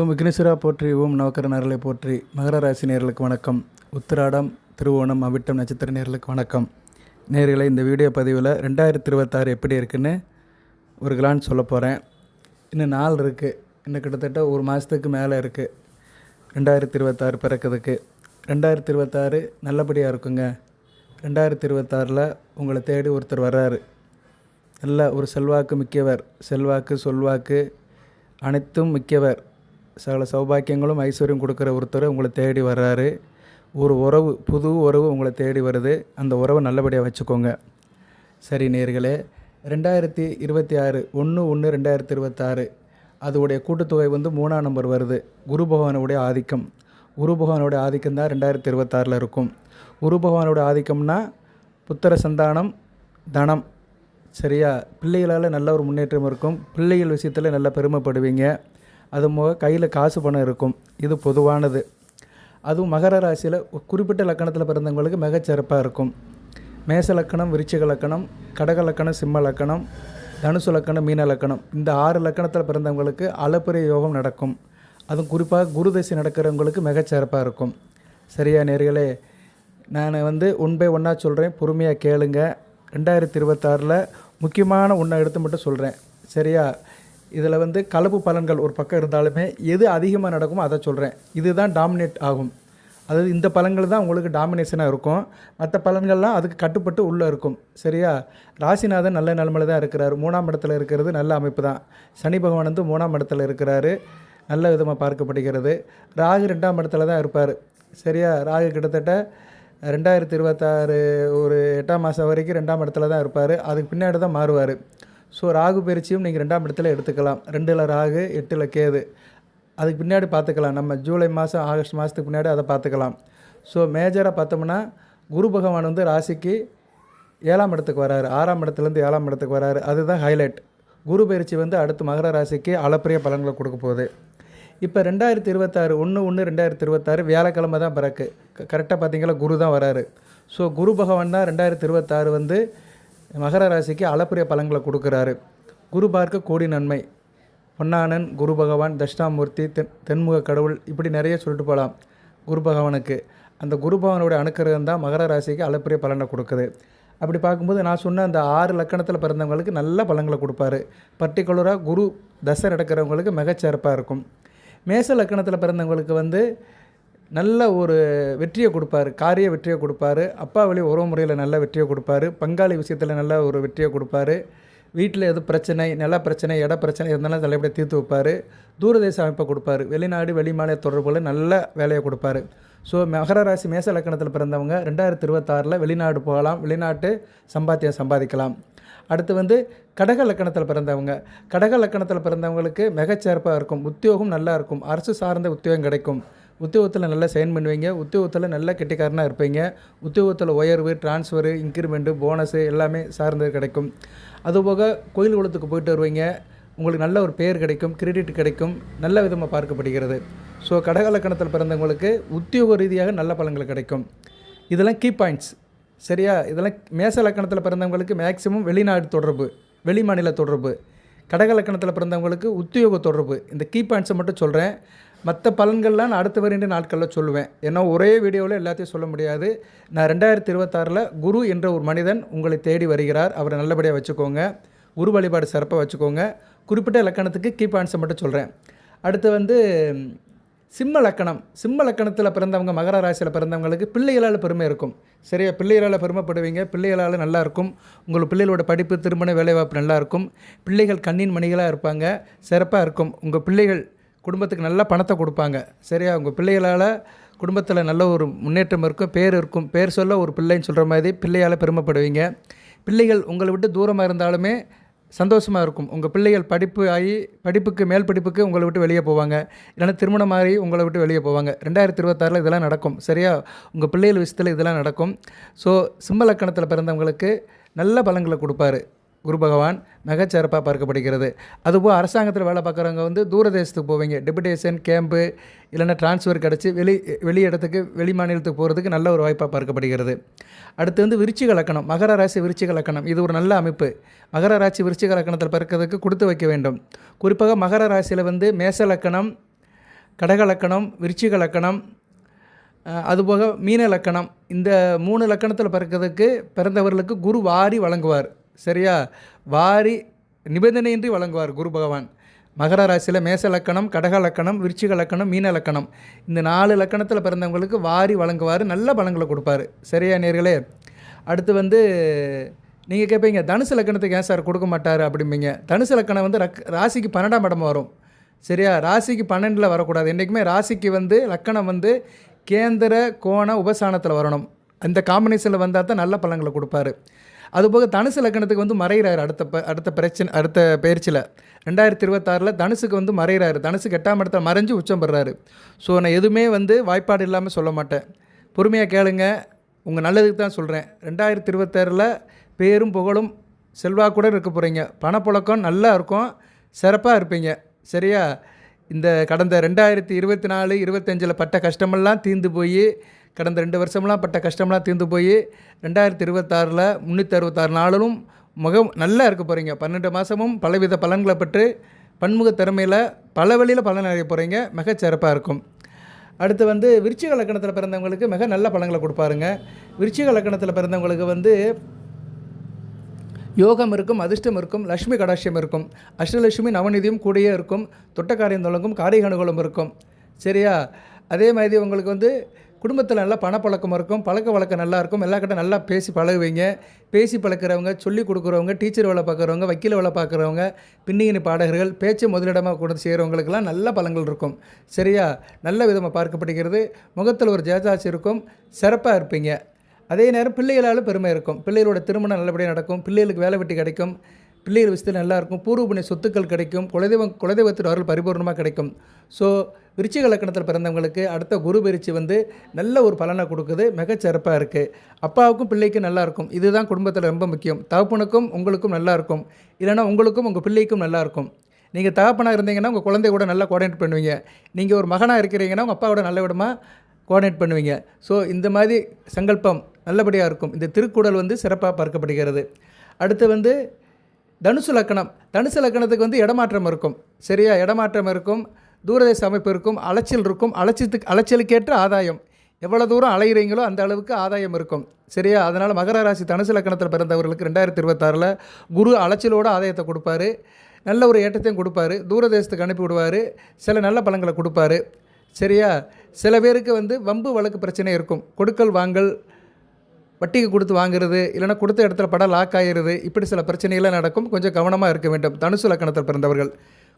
ஓம் விக்னேஸ்வரா போற்றி ஓம் நவக்கர போற்றி. மகர ராசி நேர்களுக்கு வணக்கம். உத்திராடம் திருவோணம் அவிட்டம் நட்சத்திர நேர்களுக்கு வணக்கம். நேர்களை இந்த வீடியோ பதிவில் ரெண்டாயிரத்தி இருபத்தாறு எப்படி இருக்குன்னு ஒரு கிளான்ஸ் சொல்ல போகிறேன் இன்னும் நாள் இருக்குது இன்னும் கிட்டத்தட்ட ஒரு மாதத்துக்கு மேலே இருக்குது ரெண்டாயிரத்தி இருபத்தாறு பிறக்கிறதுக்கு. ரெண்டாயிரத்தி இருபத்தாறு நல்லபடியாக இருக்குங்க. ரெண்டாயிரத்தி இருபத்தாறில் உங்களை தேடி ஒருத்தர் வர்றாரு. நல்ல ஒரு செல்வாக்கு மிக்கவர். செல்வாக்கு சொல்வாக்கு அனைத்தும் மிக்கவர். சகல சௌபாக்கியங்களும் ஐஸ்வர்யம் கொடுக்குற ஒருத்தர் உங்களை தேடி வர்றாரு. ஒரு உறவு புது உறவு உங்களை தேடி வருது. அந்த உறவை நல்லபடியாக வச்சுக்கோங்க. சரி நேர்களே ரெண்டாயிரத்தி இருபத்தி ஆறு ஒன்று ஒன்று ரெண்டாயிரத்தி இருபத்தாறு அதோடைய கூட்டுத்தொகை வந்து மூணாம் நம்பர் வருது. குரு பகவானுடைய ஆதிக்கம். குரு பகவானுடைய ஆதிக்கம் தான் ரெண்டாயிரத்தி இருபத்தாறில் இருக்கும். குரு பகவானுடைய ஆதிக்கம்னா புத்திர சந்தானம் தனம். சரியா? பிள்ளைகளால் நல்ல ஒரு முன்னேற்றம் இருக்கும். பிள்ளைகள் விஷயத்தில் நல்லா பெருமைப்படுவீங்க. அது போக கையில் காசு பணம் இருக்கும். இது பொதுவானது. அதுவும் மகர ராசியில் குறிப்பிட்ட லக்கணத்தில் பிறந்தவங்களுக்கு மிகச்சிறப்பாக இருக்கும். மேச லக்கணம் விருச்சிக லக்கணம் கடக லக்கணம் சிம்ம லக்கணம் தனுசு லக்கணம் மீன லக்கணம். இந்த ஆறு லக்கணத்தில் பிறந்தவங்களுக்கு அளப்பரிய யோகம் நடக்கும். அதுவும் குறிப்பாக குரு தசை நடக்கிறவங்களுக்கு மிகச்சிறப்பாக இருக்கும். சரியா நேர்களே நான் வந்து ஒன் பை ஒன்னாக சொல்கிறேன் பொறுமையாக கேளுங்க. ரெண்டாயிரத்தி இருபத்தாறில் முக்கியமான ஒன்றை எடுத்து மட்டும் சொல்கிறேன் சரியா? இதில் வந்து கலப்பு பலன்கள் ஒரு பக்கம் இருந்தாலுமே எது அதிகமாக நடக்குமோ அதை சொல்கிறேன். இதுதான் டாமினேட் ஆகும். அதாவது இந்த பலன்கள் தான் உங்களுக்கு டாமினேஷனாக இருக்கும். மற்ற பலன்கள்லாம் அதுக்கு கட்டுப்பட்டு உள்ளே இருக்கும். சரியா? ராசிநாதன் நல்ல நிலமையில தான் இருக்கிறார். மூணாம் இடத்துல இருக்கிறது நல்ல அமைப்பு தான். சனி பகவான் வந்து மூணாம் இடத்துல இருக்கிறாரு. நல்ல விதமாக பார்க்கப்படுகிறது. ராகு ரெண்டாம் இடத்துல தான் இருப்பார். சரியா? ராகு கிட்டத்தட்ட ரெண்டாயிரத்தி இருபத்தாறு ஒரு எட்டாம் மாதம் வரைக்கும் ரெண்டாம் இடத்துல தான் இருப்பார். அதுக்கு பின்னாடி தான் மாறுவார். ஸோ ராகு பயிற்சியும் நீங்கள் ரெண்டாம் இடத்துல எடுத்துக்கலாம். ரெண்டில் ராகு எட்டில் கேது. அதுக்கு பின்னாடி பார்த்துக்கலாம். நம்ம ஜூலை மாதம் ஆகஸ்ட் மாதத்துக்கு பின்னாடி அதை பார்த்துக்கலாம். ஸோ மேஜராக பார்த்தோம்னா குரு பகவான் வந்து ராசிக்கு ஏழாம் இடத்துக்கு வராரு. ஆறாம் இடத்துலேருந்து ஏழாம் இடத்துக்கு வராரு. அதுதான் ஹைலைட் குரு பயிற்சி வந்து அடுத்து மகர ராசிக்கு அளப்பரிய பலன்களை கொடுக்க போகுது. இப்போ ரெண்டாயிரத்தி இருபத்தாறு ஒன்று ஒன்று ரெண்டாயிரத்தி இருபத்தாறு வியாழக்கிழமை தான் பிறக்கு. கரெக்டாக பார்த்தீங்களா? குரு தான் வராரு. ஸோ குரு பகவான் தான் ரெண்டாயிரத்தி இருபத்தாறு வந்து மகர ராசிக்கு அளப்பரிய பலன்களை கொடுக்குறாரு. குரு பார்க்க கோடி நன்மை. பொன்னானன் குரு பகவான் தட்சிணாமூர்த்தி தென் தென்முக கடவுள் இப்படி நிறைய சொல்லிட்டு போகலாம் குரு பகவானுக்கு. அந்த குரு பகவானுடைய அணுக்கிரகம் தான் மகர ராசிக்கு அளப்பரிய பலனை கொடுக்குது. அப்படி பார்க்கும்போது நான் சொன்ன அந்த ஆறு லக்கணத்தில் பிறந்தவங்களுக்கு நல்ல பலன்களை கொடுப்பாரு. பர்டிகுலராக குரு தசை நடக்கிறவங்களுக்கு மிகச்சிறப்பாக இருக்கும். மேச லக்கணத்தில் பிறந்தவங்களுக்கு வந்து நல்ல ஒரு வெற்றியை கொடுப்பாரு காரிய வெற்றியை கொடுப்பாரு. அப்பா வழி உறவு முறையில் நல்ல வெற்றியை கொடுப்பாரு. பங்காளி விஷயத்தில் நல்ல ஒரு வெற்றியை கொடுப்பாரு. வீட்டில் எது பிரச்சனை நில பிரச்சனை இட பிரச்சனை இருந்தாலும் தலைப்படி தீர்த்து வைப்பார். தூரதேச அமைப்பை கொடுப்பாரு. வெளிநாடு வெளிமாநில தொடர்புல நல்ல வேலையை கொடுப்பாரு. ஸோ மகர ராசி மேச லக்கணத்தில் பிறந்தவங்க ரெண்டாயிரத்தி இருபத்தாறில் வெளிநாடு போகலாம். வெளிநாட்டு சம்பாத்தியம் சம்பாதிக்கலாம். அடுத்து வந்து கடக லக்கணத்தில் பிறந்தவங்க. கடக லக்கணத்தில் பிறந்தவங்களுக்கு மிகச்சிறப்பாக இருக்கும். உத்தியோகம் நல்லா இருக்கும். அரசு சார்ந்த உத்தியோகம் கிடைக்கும். உத்தியோகத்தில் நல்லா சைன் பண்ணுவீங்க. உத்தியோகத்தில் நல்ல கெட்டிக்காரனாக இருப்பீங்க. உத்தியோகத்தில் உயர்வு டிரான்ஸ்ஃபரு இன்க்ரிமெண்ட்டு போனஸு எல்லாமே சார்ந்தது கிடைக்கும். அதுபோக கோயில் குளத்துக்கு போயிட்டு வருவீங்க. உங்களுக்கு நல்ல ஒரு பேர் கிடைக்கும் கிரெடிட் கிடைக்கும். நல்ல விதமாக பார்க்கப்படுகிறது. ஸோ கடகலக்கணத்தில் பிறந்தவங்களுக்கு உத்தியோக ரீதியாக நல்ல பலன்கள் கிடைக்கும். இதெல்லாம் கீ பாயிண்ட்ஸ் சரியா? இதெல்லாம் மேச லக்கணத்தில் பிறந்தவங்களுக்கு மேக்சிமம் வெளிநாடு தொடர்பு வெளி மாநில தொடர்பு. கடக லக்கணத்தில் பிறந்தவங்களுக்கு உத்தியோக தொடர்பு. இந்த கீ பாயிண்ட்ஸை மட்டும் சொல்கிறேன் மற்ற பலன்கள்லாம் நான் அடுத்த வருகின்ற நாட்களில் சொல்லுவேன். ஏன்னா ஒரே வீடியோவில் எல்லாத்தையும் சொல்ல முடியாது. நான் ரெண்டாயிரத்தி இருபத்தாறில் குரு என்ற ஒரு மனிதன் உங்களை தேடி வருகிறார். அவரை நல்லபடியாக வச்சுக்கோங்க. குரு வழிபாடு சிறப்பாக வச்சுக்கோங்க. குறிப்பிட்ட லக்கணத்துக்கு கீ பாயிண்ட்ஸை மட்டும் சொல்கிறேன் அடுத்து வந்து சிம்ம லக்கணம். சிம்ம லக்கணத்தில் பிறந்தவங்க மகர ராசியில் பிறந்தவங்களுக்கு பிள்ளைகளால் பெருமை இருக்கும். சரியா? பிள்ளைகளால் பெருமைப்படுவீங்க. பிள்ளைகளால் நல்லா இருக்கும். உங்கள் பிள்ளைகளோட படிப்பு திருமண வேலைவாய்ப்பு நல்லாயிருக்கும் பிள்ளைகள் கண்ணின் மணிகளாக இருப்பாங்க. சிறப்பாக இருக்கும். உங்கள் பிள்ளைகள் குடும்பத்துக்கு நல்ல பணத்தை கொடுப்பாங்க. சரியா? உங்கள் பிள்ளைகளால் குடும்பத்தில் நல்ல ஒரு முன்னேற்றம் இருக்கும் பேர் இருக்கும். பேர் சொல்ல ஒரு பிள்ளைன்னு சொல்கிற மாதிரி பிள்ளையால் பெருமைப்படுவீங்க. பிள்ளைகள் உங்களை விட்டு தூரமாக இருந்தாலுமே சந்தோஷமாக இருக்கும். உங்கள் பிள்ளைகள் படிப்பு ஆகி படிப்புக்கு மேல் படிப்புக்கு உங்களை விட்டு வெளியே போவாங்க. இல்லைன்னா திருமணம் ஆகி உங்களை விட்டு வெளியே போவாங்க. ரெண்டாயிரத்தி இருபத்தாறில் இதெல்லாம் நடக்கும். சரியா? உங்கள் பிள்ளைகள் விஷயத்தில் இதெல்லாம் நடக்கும். ஸோ சிம்ம லக்கணத்தில் பிறந்தவங்களுக்கு நல்ல பலங்களை கொடுப்பாரு. குரு பகவான் மிகச்சிறப்பாக பார்க்கப்படுகிறது. அதுபோல் அரசாங்கத்தில் வேலை பார்க்குறவங்க வந்து தூரதேசத்துக்கு போவீங்க. டெபுடேஷன் கேம்பு இல்லைன்னா ட்ரான்ஸ்ஃபர் கிடச்சி வெளி வெளி இடத்துக்கு வெளி மாநிலத்துக்கு போகிறதுக்கு நல்ல ஒரு வாய்ப்பாக பார்க்கப்படுகிறது. அடுத்து வந்து விருச்சிக லக்கணம். மகர ராசி விருச்சிக லக்கணம். இது ஒரு நல்ல அமைப்பு. மகர ராசி விருச்சிக லக்கணத்தில் பிறக்கிறதுக்கு கொடுத்து வைக்க வேண்டும். குறிப்பாக மகர ராசியில் வந்து மேச லக்கணம் கடக லக்கணம் விருச்சிக லக்கணம் அதுபோக மீன லக்கணம். இந்த மூணு லக்கணத்தில் பிறக்கிறதுக்கு பிறந்தவர்களுக்கு குரு வாரி வழங்குவார். சரியா? வாரி நிபந்தனையின்றி வழங்குவார் குரு பகவான். மகர ராசியில் மேச லக்கணம் கடக லக்கணம் விருச்சிக லக்கணம் மீன லக்கணம். இந்த நாலு லக்கணத்தில் பிறந்தவங்களுக்கு வாரி வழங்குவார் நல்ல பலங்களை கொடுப்பாரு. சரியா நேர்களே? அடுத்து வந்து நீங்கள் கேட்பீங்க தனுசு லக்கணத்துக்கு ஏன் சார் கொடுக்க மாட்டார் அப்படிம்பீங்க. தனுசு லக்கணம் வந்து ரக் ராசிக்கு பன்னெண்டாம் இடம் வரும். சரியா? ராசிக்கு பன்னெண்டில் வரக்கூடாது. என்றைக்குமே ராசிக்கு வந்து லக்கணம் வந்து கேந்திர கோண உபசானத்தில் வரணும். அந்த காம்பினேஷனில் வந்தால் தான் நல்ல பலங்களை கொடுப்பாரு. அதுபோக தனுசு லக்கணத்துக்கு வந்து மறைகிறார் அடுத்த ப அடுத்த பிரச்சனை அடுத்த பயிற்சியில். ரெண்டாயிரத்தி இருபத்தாறில் தனுசுக்கு வந்து மறைகிறாரு தனுசுக்கு எட்டாம் இடத்துல மறைஞ்சு உச்சம் பெறாரு. ஸோ நான் எதுவுமே வந்து வாய்ப்பாடு இல்லாமல் சொல்ல மாட்டேன். பொறுமையாக கேளுங்க. உங்கள் நல்லதுக்கு தான் சொல்கிறேன் ரெண்டாயிரத்தி இருபத்தாறில் பேரும் புகழும் செல்வாக்குடன் இருக்க போகிறீங்க பணப்புழக்கம் நல்லா இருக்கும். சிறப்பாக இருப்பீங்க. சரியா? இந்த கடந்த ரெண்டாயிரத்தி இருபத்தி நாலு இருபத்தஞ்சில் பட்ட கஷ்டமெல்லாம் தீர்ந்து போய் கடந்த ரெண்டு வருஷம்லாம் பட்ட கஷ்டம்லாம் தீர்ந்து போய் ரெண்டாயிரத்தி இருபத்தாறில் முந்நூற்றி அறுபத்தாறு நாளிலும் முகம் நல்லா இருக்க போகிறீங்க பன்னெண்டு மாதமும் பலவித பலன்களை பெற்று பன்முக திறமையில் பல வழியில் பலன் அடைய போகிறீங்க மிகச்சிறப்பாக இருக்கும். அடுத்து வந்து விருச்சிக லக்கணத்தில் பிறந்தவங்களுக்கு மிக நல்ல பலன்களை கொடுப்பாருங்க. விருச்சிக லக்கணத்தில் பிறந்தவங்களுக்கு வந்து யோகம் இருக்கும் அதிர்ஷ்டம் இருக்கும் லக்ஷ்மி கடாட்சியம் இருக்கும். அஷ்டலட்சுமி நவநிதியும் கூடயே இருக்கும். தொட்டக்காரியம் தொடங்கும் காரிக இருக்கும். சரியா? அதே மாதிரி உங்களுக்கு வந்து குடும்பத்தில் நல்லா பணப்பழக்கம் இருக்கும் பழக்க வழக்கம் நல்லா இருக்கும் எல்லா கிட்ட நல்லா பேசி பழகுவீங்க. பேசி பழக்கிறவங்க சொல்லி கொடுக்குறவங்க டீச்சர் வேலை பார்க்குறவங்க வக்கீல் வேலை பார்க்குறவங்க பின்னிகினி பாடகர்கள் பேச்சு முதலிடமாக கொண்டு செய்கிறவங்களுக்கெல்லாம் நல்ல பலங்கள் இருக்கும். சரியா? நல்ல விதமாக பார்க்கப்படுகிறது. முகத்தில் ஒரு ஜேஜாசி இருக்கும் சிறப்பாக இருப்பீங்க. அதே நேரம் பிள்ளைகளால் பெருமை இருக்கும். பிள்ளைகளோட திருமணம் நல்லபடியாக நடக்கும் பிள்ளைகளுக்கு வேலை வெட்டி கிடைக்கும் பிள்ளைகள் விஷயத்தில் நல்லாயிருக்கும் பூர்வபுணி பூர்வ புண்ணிய சொத்துக்கள் கிடைக்கும் குலதெய்வம் குலதெய்வத்தின் அருள் பரிபூர்ணமாக கிடைக்கும். ஸோ விருச்சிக லக்கணத்தில் பிறந்தவங்களுக்கு அடுத்த குரு பயிற்சி வந்து நல்ல ஒரு பலனை கொடுக்குது மிகச்சிறப்பாக இருக்குது அப்பாவுக்கும் பிள்ளைக்கும் நல்லாயிருக்கும் இதுதான் குடும்பத்தில் ரொம்ப முக்கியம். தகப்பனுக்கும் உங்களுக்கும் நல்லாயிருக்கும் இல்லைனா இல்லைன்னா உங்களுக்கும் உங்கள் பிள்ளைக்கும் நல்லாயிருக்கும் நீங்கள் தகப்பனாக இருந்தீங்கன்னா உங்கள் குழந்தை கூட நல்லா கோஆர்டினேட் பண்ணுவீங்க. நீங்கள் ஒரு மகனாக இருக்கிறீங்கன்னா உங்கள் அப்பாவோட நல்ல விடமாக கோஆர்டினேட் பண்ணுவீங்க. ஸோ இந்த மாதிரி சங்கல்பம் நல்லபடியாக இருக்கும். இந்த திருக்குறள் வந்து சிறப்பாக பார்க்கப்படுகிறது. அடுத்து வந்து தனுசு லக்கணம். தனுசு லக்கணத்துக்கு வந்து இடமாற்றம் இருக்கும். சரியா? இடமாற்றம் இருக்கும். தூரதேச அமைப்பு இருக்கும் அலைச்சல் இருக்கும் அலைச்சத்துக்கு அலைச்சலுக்கேற்ற ஆதாயம். எவ்வளோ தூரம் அலைகிறீங்களோ அந்த அளவுக்கு ஆதாயம் இருக்கும். சரியா? அதனால் மகர ராசி தனுசு லக்கணத்தில் பிறந்தவர்களுக்கு ரெண்டாயிரத்தி இருபத்தாறில் குரு அலைச்சலோட ஆதாயத்தை கொடுப்பாரு. நல்ல ஒரு ஏற்றத்தையும் கொடுப்பாரு. தூரதேசத்துக்கு அனுப்பி விடுவார். சில நல்ல பழங்களை கொடுப்பாரு. சரியா? சில பேருக்கு வந்து வம்பு வழக்கு பிரச்சனை இருக்கும். கொடுக்கல் வாங்கல் வட்டிக்கு கொடுத்து வாங்குறது இல்லைன்னா கொடுத்த இடத்துல படம் லாக் ஆகிருது இப்படி சில பிரச்சனைகள்லாம் நடக்கும். கொஞ்சம் கவனமாக இருக்க வேண்டும். தனுசு லக்கணத்தில் பிறந்தவர்கள்.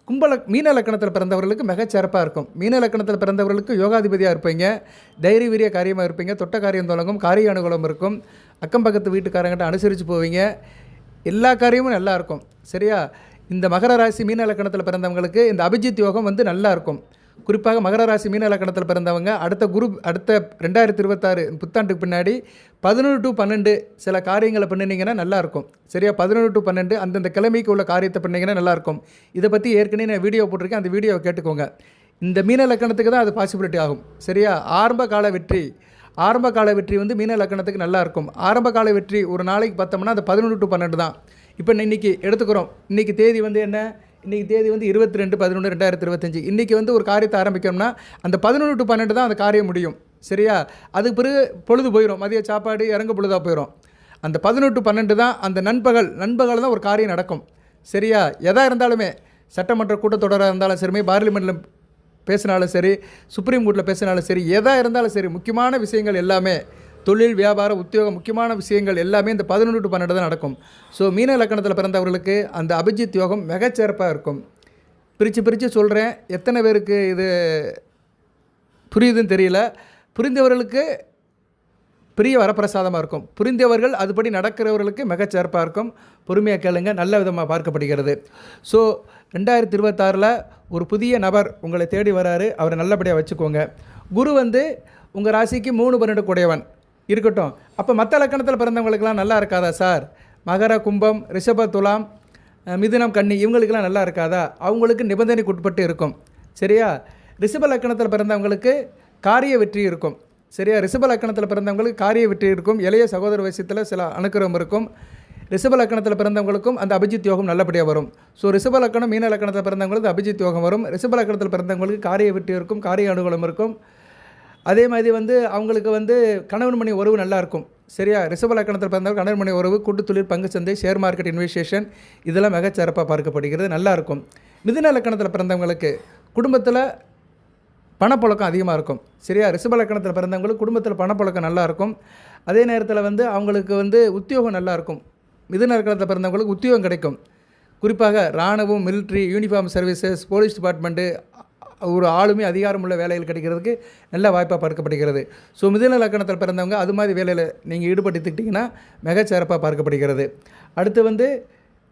கும்பல மீன லக்கணத்தில் பிறந்தவர்களுக்கு மிகச்சிறப்பாக இருக்கும். மீன லக்கணத்தில் பிறந்தவர்களுக்கு யோகாதிபதியாக இருப்பீங்க. தைரிய வீரிய காரியமாக இருப்பீங்க. தொட்ட காரியம் தொடங்கும். காரிய அனுகூலம் இருக்கும். அக்கம் பக்கத்து வீட்டுக்காரங்கிட்ட அனுசரித்து போவீங்க. எல்லா காரியமும் நல்லா இருக்கும். சரியா? இந்த மகர ராசி மீன லக்கணத்தில் பிறந்தவங்களுக்கு இந்த அபிஜித் யோகம் வந்து நல்லா இருக்கும். குறிப்பாக மகர ராசி மீன லக்கணத்தில் பிறந்தவங்க அடுத்த குரு அடுத்த ரெண்டாயிரத்தி இருபத்தாறு புத்தாண்டுக்கு பின்னாடி பதினொன்று டு பன்னெண்டு சில காரியங்களை பண்ணினீங்கன்னா நல்லாயிருக்கும். சரியா? பதினொன்று டு பன்னெண்டு அந்தந்த கிழமைக்கு உள்ள காரியத்தை பண்ணிங்கன்னா நல்லாயிருக்கும். இதை பற்றி ஏற்கனவே நான் வீடியோ போட்டிருக்கேன். அந்த வீடியோவை கேட்டுக்கோங்க. இந்த மீன லக்கணத்துக்கு தான் அது பாசிபிலிட்டி ஆகும். சரியா? ஆரம்ப கால வெற்றி. ஆரம்ப கால வெற்றி வந்து மீன லக்கணத்துக்கு நல்லாயிருக்கும். ஆரம்ப கால வெற்றி ஒரு நாளைக்கு பார்த்தோம்னா அது பதினொன்று டு பன்னெண்டு தான். இப்போ இன்றைக்கி எடுத்துக்கிறோம். இன்றைக்கி தேதி வந்து என்ன? இன்றைக்கி தேதி வந்து இருபத்தி ரெண்டு பதினொன்று ரெண்டாயிரத்தி இருபத்தஞ்சி. இன்றைக்கி வந்து ஒரு காரியத்தை ஆரம்பிக்கணும்னா அந்த பதினொன்று டு பன்னெண்டு தான் அந்த காரியம் முடியும். சரியா? அதுக்கு பிறகு பொழுது போயிடும் மதிய சாப்பாடு இறங்க பொழுதாக போயிடும் அந்த பதினெட்டு பன்னெண்டு தான் அந்த நண்பகல் நண்பகல் தான் ஒரு காரியம் நடக்கும். சரியா? எதா இருந்தாலுமே சட்டமன்ற கூட்டத்தொடராக இருந்தாலும் சரி பார்லிமெண்ட்டில் பேசினாலும் சரி சுப்ரீம் கோர்ட்டில் பேசினாலும் சரி எதாக இருந்தாலும் சரி முக்கியமான விஷயங்கள் எல்லாமே தொழில் வியாபார உத்தியோகம் முக்கியமான விஷயங்கள் எல்லாமே இந்த பதினொன்று டு பன்னெண்டு தான் நடக்கும். ஸோ மீன லக்கணத்தில் பிறந்தவர்களுக்கு அந்த அபிஜித் யோகம் மிகச்சிறப்பாக இருக்கும். பிரித்து பிரித்து சொல்கிறேன் எத்தனை பேருக்கு இது புரியுதுன்னு தெரியல. புரிந்தவர்களுக்கு பெரிய வரப்பிரசாதமாக இருக்கும். புரிந்தவர்கள் அதுபடி நடக்கிறவர்களுக்கு மிகச்சிறப்பாக இருக்கும். பொறுமையாக கேளுங்க. நல்ல விதமாக பார்க்கப்படுகிறது. ஸோ ரெண்டாயிரத்தி இருபத்தாறில் ஒரு புதிய நபர் உங்களை தேடி வராரு. அவரை நல்லபடியாக வச்சுக்கோங்க. குரு வந்து உங்கள் ராசிக்கு மூணு பன்னெண்டு கூடையவன். இருக்கட்டும். அப்போ மற்ற லக்கணத்தில் பிறந்தவங்களுக்கெல்லாம் நல்லா இருக்காதா சார்? மகர கும்பம் ரிஷப துலாம் மிதுனம் கன்னி இவங்களுக்கெல்லாம் நல்லா இருக்காதா? அவங்களுக்கு நிபந்தனைக்கு உட்பட்டு இருக்கும். சரியா? ரிஷப லக்கணத்தில் பிறந்தவங்களுக்கு காரிய வெற்றி இருக்கும். சரியா? ரிஷப லக்கணத்தில் பிறந்தவங்களுக்கு காரிய வெற்றி இருக்கும். இளைய சகோதர விஷயத்தில் சில அனுக்கிரகம் இருக்கும். ரிஷப லக்கணத்தில் பிறந்தவங்களுக்கும் அந்த அபிஜித் யோகம் நல்லபடியாக வரும். ஸோ ரிஷப லக்கணம் மீன லக்கணத்தில் பிறந்தவங்களுக்கு அபிஜித் யோகம் வரும். ரிஷப லக்கணத்தில் பிறந்தவங்களுக்கு காரிய வெற்றி இருக்கும் காரிய அனுகூலம் இருக்கும். அதே மாதிரி வந்து அவங்களுக்கு வந்து கணவன் மணி உறவு நல்லா இருக்கும் சரியா? ரிஷப லக்கணத்தில் பிறந்தவங்க கணவன் மணி உறவு கூட்டு தொழில் பங்கு சந்தை ஷேர் மார்க்கெட் இன்வெஸ்டேஷன் இதெல்லாம் மிகச்சிறப்பாக பார்க்கப்படுகிறது. நல்லாயிருக்கும். மிதுன லக்கணத்தில் பிறந்தவங்களுக்கு குடும்பத்தில் பணப்புழக்கம் அதிகமாக இருக்கும் சரியா? ரிஷப லக்கணத்தில் பிறந்தவங்களுக்கு குடும்பத்தில் பணப்புழக்கம் நல்லாயிருக்கும். அதே நேரத்தில் வந்து அவங்களுக்கு வந்து உத்தியோகம் நல்லாயிருக்கும். மிதுன லக்கணத்தில் பிறந்தவங்களுக்கு உத்தியோகம் கிடைக்கும். குறிப்பாக இராணுவம் military uniform services police department ஒரு ஆளுமே அதிகாரமுள்ள வேலையில் வேலைகள் கிடைக்கிறதுக்கு நல்ல வாய்ப்பாக பார்க்கப்படுகிறது. ஸோ மிதுன லக்கணத்தில் பிறந்தவங்க அது மாதிரி வேலையில் நீங்கள் ஈடுபட்டுக்கிட்டிங்கன்னா மிகச்சிறப்பாக பார்க்கப்படுகிறது. அடுத்து வந்து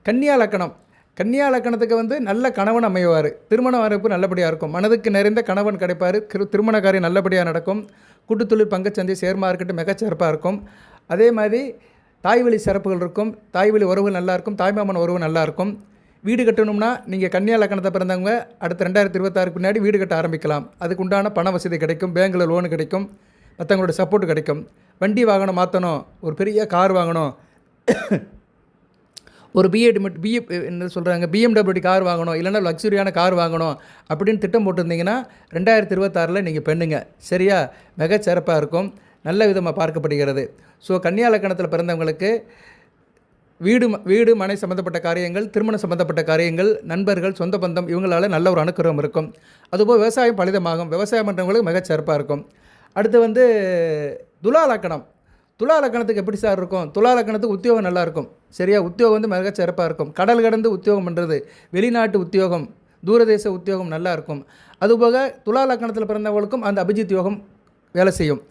கன்னியா லக்கணம். கன்னியா லக்கணத்துக்கு வந்து நல்ல கணவன் அமைவார். திருமண வரப்பு நல்லபடியாக இருக்கும். மனதுக்கு நிறைந்த கணவன் கிடைப்பார். திரு திருமண காரியம் நல்லபடியாக நடக்கும். கூட்டுத்தொழில் பங்குச்சந்தை ஷேர் மார்க்கெட்டு மிகச்சிறப்பாக இருக்கும். அதே மாதிரி தாய்வழி சிறப்புகள் இருக்கும். தாய்வழி உறவு நல்லாயிருக்கும் தாய்மாமன் உறவு நல்லாயிருக்கும் வீடு கட்டணும்னா நீங்கள் கன்னியா லக்கணத்தை பிறந்தவங்க அடுத்த ரெண்டாயிரத்தி இருபத்தாறுக்கு பின்னாடி வீடு கட்ட ஆரம்பிக்கலாம். அதுக்கு உண்டான பண வசதி கிடைக்கும் பேங்கில் லோன் கிடைக்கும் மற்றவங்களோட சப்போர்ட் கிடைக்கும். வண்டி வாகனம் மாற்றணும் ஒரு பெரிய கார் வாங்கணும். ஒரு பிஎட் மட்டும் பிஎ என்ன சொல்கிறாங்க பிஎம்டபிள்யூ கார் வாங்கணும் இல்லைன்னா லக்ஸுரியான கார் வாங்கணும் அப்படின்னு திட்டம் போட்டிருந்தீங்கன்னா ரெண்டாயிரத்தி இருபத்தாறில் நீங்கள் பெண்ணுங்க. சரியா? மிகச்சிறப்பாக இருக்கும். நல்ல விதமாக பார்க்கப்படுகிறது. ஸோ கன்னியா லக்கணத்தில் பிறந்தவங்களுக்கு வீடு வீடு மனை சம்மந்தப்பட்ட காரியங்கள் திருமணம் சம்மந்தப்பட்ட காரியங்கள் நண்பர்கள் சொந்த பந்தம் இவங்களால நல்ல ஒரு அனுக்கிரகம் இருக்கும். அதுபோல் விவசாயம் பலிதமாகும். விவசாயம் பண்ணுறவங்களுக்கு மிகச்சிறப்பாக இருக்கும். அடுத்து வந்து துலா லக்கணம். துலா லக்கணத்துக்கு எப்படி சார் இருக்கும்? துலா லக்கணத்துக்கு உத்தியோகம் நல்லா இருக்கும். சரியா? உத்தியோகம் வந்து மிகச்சிறப்பாக இருக்கும். கடல் கடந்து உத்தியோகம் பண்ணுறது வெளிநாட்டு உத்தியோகம் தூரதேச உத்தியோகம் நல்லாயிருக்கும் அதுபோக துலா லக்கணத்தில் பிறந்தவங்களுக்கும் அந்த அபிஜித் யோகம் வேலை செய்யும்.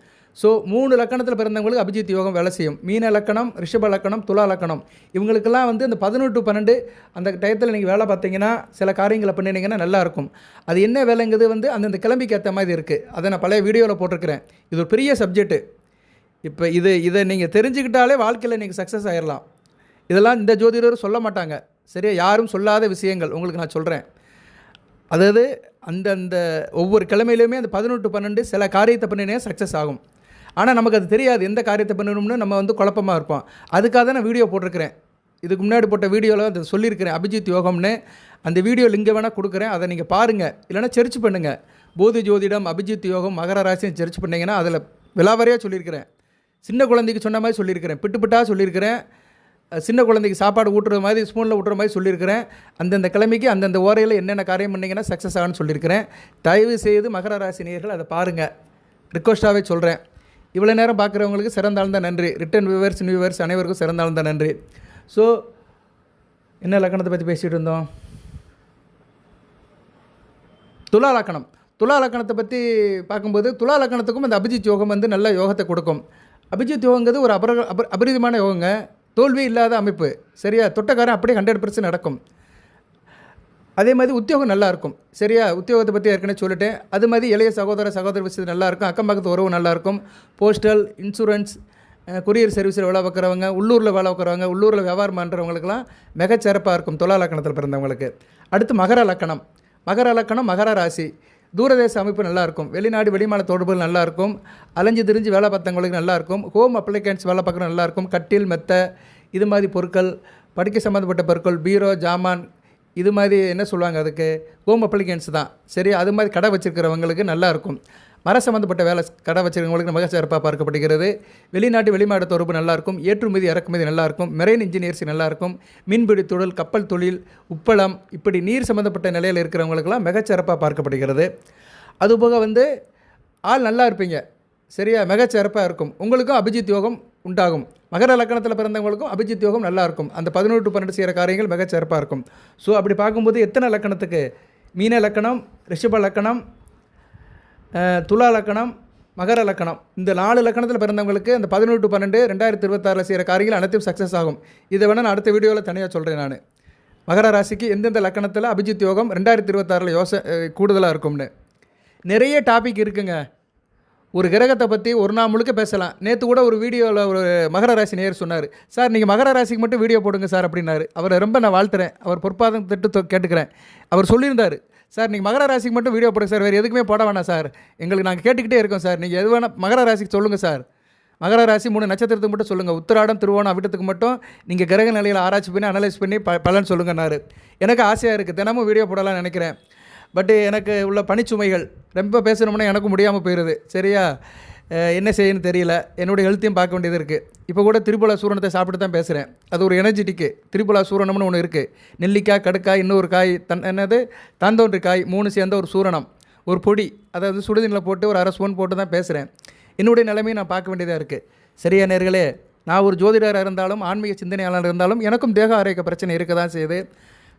ஸோ மூணு லக்கணத்தில் பிறந்தவங்களுக்கு அபிஜித் யோகம் வேலை செய்யும். மீன லக்கணம் ரிஷப லக்கணம் துலா லக்கணம். இவங்களுக்கெல்லாம் வந்து இந்த பதினெட்டு பன்னெண்டு அந்த டயத்தில் நீங்கள் வேலை பார்த்தீங்கன்னா சில காரியங்களை பண்ணினீங்கன்னா நல்லாயிருக்கும் அது என்ன வேலைங்கிறது வந்து அந்தந்த கிளம்பிக்கு ஏற்ற மாதிரி இருக்குது அதை நான் பழைய வீடியோவில் போட்டிருக்கிறேன். இது ஒரு பெரிய சப்ஜெக்ட்டு இப்போ இது இதை நீங்கள் தெரிஞ்சுக்கிட்டாலே வாழ்க்கையில் நீங்கள் சக்ஸஸ் ஆயிடலாம் இதெல்லாம் இந்த ஜோதிடர் சொல்ல மாட்டாங்க. சரியா? யாரும் சொல்லாத விஷயங்கள். உங்களுக்கு நான் சொல்கிறேன் அதாவது அந்தந்த ஒவ்வொரு கிழமையிலுமே அந்த பதினெட்டு பன்னெண்டு சில காரியத்தை பண்ணினே சக்ஸஸ் ஆகும். ஆனால் நமக்கு அது தெரியாது. எந்த காரியத்தை பண்ணணும்னு நம்ம வந்து குழப்பமாக இருப்போம். அதுக்காக தான் நான் வீடியோ போட்டிருக்கிறேன். இதுக்கு முன்னாடி போட்ட வீடியோவில் அதை சொல்லியிருக்கிறேன். அபிஜித் யோகம்னு. அந்த வீடியோ லிங்கை வேணால் கொடுக்குறேன். அதை நீங்கள் பாருங்கள் இல்லைன்னா செர்ச் பண்ணுங்கள் போதி ஜோதிடம் அபிஜித் யோகம் மகர ராசின்னு செர்ச் பண்ணிங்கன்னா அதில் விலாவரியாக சொல்லியிருக்கிறேன். சின்ன குழந்தைக்கு சொன்ன மாதிரி சொல்லியிருக்கிறேன். பிட்டு பிட்டாக சொல்லியிருக்கிறேன். சின்ன குழந்தைக்கு சாப்பாடு ஊட்டுற மாதிரி ஸ்பூனில் ஊட்டுற மாதிரி சொல்லியிருக்கிறேன். அந்தந்த கிழமைக்கு அந்தந்த ஓரையில் என்னென்ன காரியம் பண்ணிங்கன்னா சக்ஸஸ் ஆகும்னு சொல்லியிருக்கிறேன். தயவு செய்து மகர ராசி நேயர்கள் அதை பாருங்கள் ரிக்வஸ்ட்டாகவே சொல்கிறேன் இவ்வளோ நேரம் பார்க்குறவங்களுக்கு சிறந்தாழ்ந்த நன்றி. ரிட்டன் வியூவர்ஸ் நியூவர்ஸ் அனைவருக்கும் சிறந்தாழ்ந்த நன்றி. ஸோ என்ன லக்கணத்தை பற்றி பேசிகிட்டு இருந்தோம்? துலா லக்கணம் துலா லக்கணத்தை பற்றி பார்க்கும்போது துலா லக்கணத்துக்கும் அந்த அபிஜித் யோகம் வந்து நல்ல யோகத்தை கொடுக்கும். அபிஜித் யோகங்கிறது ஒரு அபர அப அபரிதமான யோகங்க. தோல்வி இல்லாத அமைப்பு. சரியா? தொட்டக்காரன் அப்படியே ஹண்ட்ரட் பர்சன்ட் நடக்கும். அதே மாதிரி உத்தியோகம் நல்லாயிருக்கும். சரியா? உத்தியோகத்தை பற்றி ஏற்கனவே சொல்லிட்டேன். அது மாதிரி இளைய சகோதர சகோதர விஷயத்து நல்லாயிருக்கும். அக்கம் பக்கத்து உறவு நல்லா இருக்கும் போஸ்டல் இன்சூரன்ஸ் கொரியர் சர்வீஸில் வேலை பார்க்குறவங்க உள்ளூரில் வேலை பார்க்குறவங்க உள்ளூரில் வியாபாரம் பண்ணுறவங்களுக்குலாம் மிகச்சிறப்பாக இருக்கும் துலா லக்கணத்தில் பிறந்தவங்களுக்கு. அடுத்து மகர லக்கணம் மகர லக்கணம் மகர ராசி. தூரதேச அமைப்பு நல்லாயிருக்கும். வெளிநாடு வெளிமாநில தொடர்புகள் நல்லா இருக்கும் அலைஞ்சு திரிஞ்சு வேலை பார்த்தவங்களுக்கு நல்லாயிருக்கும். ஹோம் அப்ளிகன்ஸ் வேலை பார்க்குறது நல்லா இருக்கும் கட்டில் மெத்தை இது மாதிரி பொருட்கள் படிக்க சம்மந்தப்பட்ட பொருட்கள் பீரோ ஜாமான் இது மாதிரி என்ன சொல்லுவாங்க அதுக்கு? ஹோம் அப்ளிகன்ஸ் தான். சரி அது மாதிரி கடை வச்சுருக்கிறவங்களுக்கு நல்லா இருக்கும். மர சம்மந்தப்பட்ட வேலை கடை வச்சுருக்கவங்களுக்கு மிக சிறப்பாக பார்க்கப்படுகிறது. வெளிநாட்டு வெளிநாடு தொடர்பு நல்லாயிருக்கும் ஏற்றுமதி இறக்குமதி நல்லாயிருக்கும் மெரைன் இன்ஜினியர்ஸ் நல்லாயிருக்கும் மீன்பிடி தொழில் கப்பல் தொழில் உப்பளம் இப்படி நீர் சம்மந்தப்பட்ட நிலையில் இருக்கிறவங்களுக்கெல்லாம் மிகச்சிறப்பாக பார்க்கப்படுகிறது. அதுபோக வந்து ஆள் நல்லா இருப்பீங்க. சரியா? மிகச்சிறப்பாக இருக்கும். உங்களுக்கும் அபிஜித் யோகம் உண்டாகும். மகர லக்கணத்தில் பிறந்தவங்களுக்கும் அபிஜித் யோகம் நல்லா இருக்கும் அந்த பதினொன்று பன்னெண்டு செய்கிற காரியங்கள் மிகச்சிறப்பாக இருக்கும். ஸோ அப்படி பார்க்கும்போது எத்தனை லக்கணத்துக்கு? மீன லக்கணம் ரிஷப லக்கணம் துலா லக்கணம் மகர லக்கணம். இந்த நாலு லக்கணத்தில் பிறந்தவங்களுக்கு அந்த பதினொன்று பன்னெண்டு ரெண்டாயிரத்தி இருபத்தாறில் செய்கிற காரியங்கள் அனைத்தும் சக்ஸஸ் ஆகும். இதை வேணால் நான் அடுத்த வீடியோவில் தனியாக சொல்கிறேன் நான். மகர ராசிக்கு எந்தெந்த லக்கணத்தில் அபிஜித் யோகம் ரெண்டாயிரத்தி இருபத்தாறில் யோச கூடுதலாக இருக்கும்னு. நிறைய டாபிக் இருக்குங்க. ஒரு கிரகத்தை பற்றி ஒரு நாள் முழுக்க பேசலாம். நேற்று கூட ஒரு வீடியோவில் ஒரு மகர ராசி நேர் சொன்னார். சார் நீங்கள் மகர ராசிக்கு மட்டும் வீடியோ போடுங்க சார் அப்படின்னாரு. அவரை ரொம்ப நான் வாழ்த்துறேன். அவர் பொற்பாதம் திட்டு கேட்டுக்கிறேன். அவர் சொல்லியிருந்தார். சார் நீங்கள் மகர ராசிக்கு மட்டும் வீடியோ போடுங்க சார். வேறு எதுக்குமே போட வேணாம் சார். எங்களுக்கு நாங்கள் கேட்டுக்கிட்டே இருக்கோம் சார். நீங்கள் எது வேணால் மகர ராசிக்கு சொல்லுங்கள் சார். மகர ராசி மூணு நட்சத்திரத்துக்கு மட்டும் சொல்லுங்கள் உத்திராடம் திருவோணம் அவிட்டத்துக்கு மட்டும் நீங்கள் கிரக நிலையில் ஆராய்ச்சி பண்ணி அனலைஸ் பண்ணி ப பலன் சொல்லுங்கன்னாரு. எனக்கு ஆசையாக இருக்குது தினமும் வீடியோ போடலாம்னு நினைக்கிறேன். பட்டு எனக்கு உள்ள பணிச்சுமைகள் ரொம்ப பேசணும்னா எனக்கும் முடியாமல் போயிடுது சரியா? என்ன செய்யணும்னு தெரியல. என்னுடைய ஹெல்த்தையும் பார்க்க வேண்டியது இருக்குது இப்போ கூட திரிபுலா சூரணத்தை சாப்பிட்டு தான் பேசுகிறேன் அது ஒரு எனர்ஜெட்டிக்கு திரிபுலா சூரணம்னு ஒன்று இருக்குது நெல்லிக்காய் கடுக்காய் இன்னொரு காய் தன் என்னது? தந்தோன்று காய் மூணு சேர்ந்த ஒரு சூரணம். ஒரு பொடி அதாவது சுடுதண்ணில் போட்டு ஒரு அரை ஸ்பூன் போட்டு தான் பேசுகிறேன் என்னுடைய நிலைமையை நான் பார்க்க வேண்டியதாக இருக்குது சரியா நேர்களே? நான் ஒரு ஜோதிடராக இருந்தாலும் ஆன்மீக சிந்தனையாளர் இருந்தாலும் எனக்கும் தேக ஆரோக்கிய பிரச்சனை இருக்க தான் செய்யுது.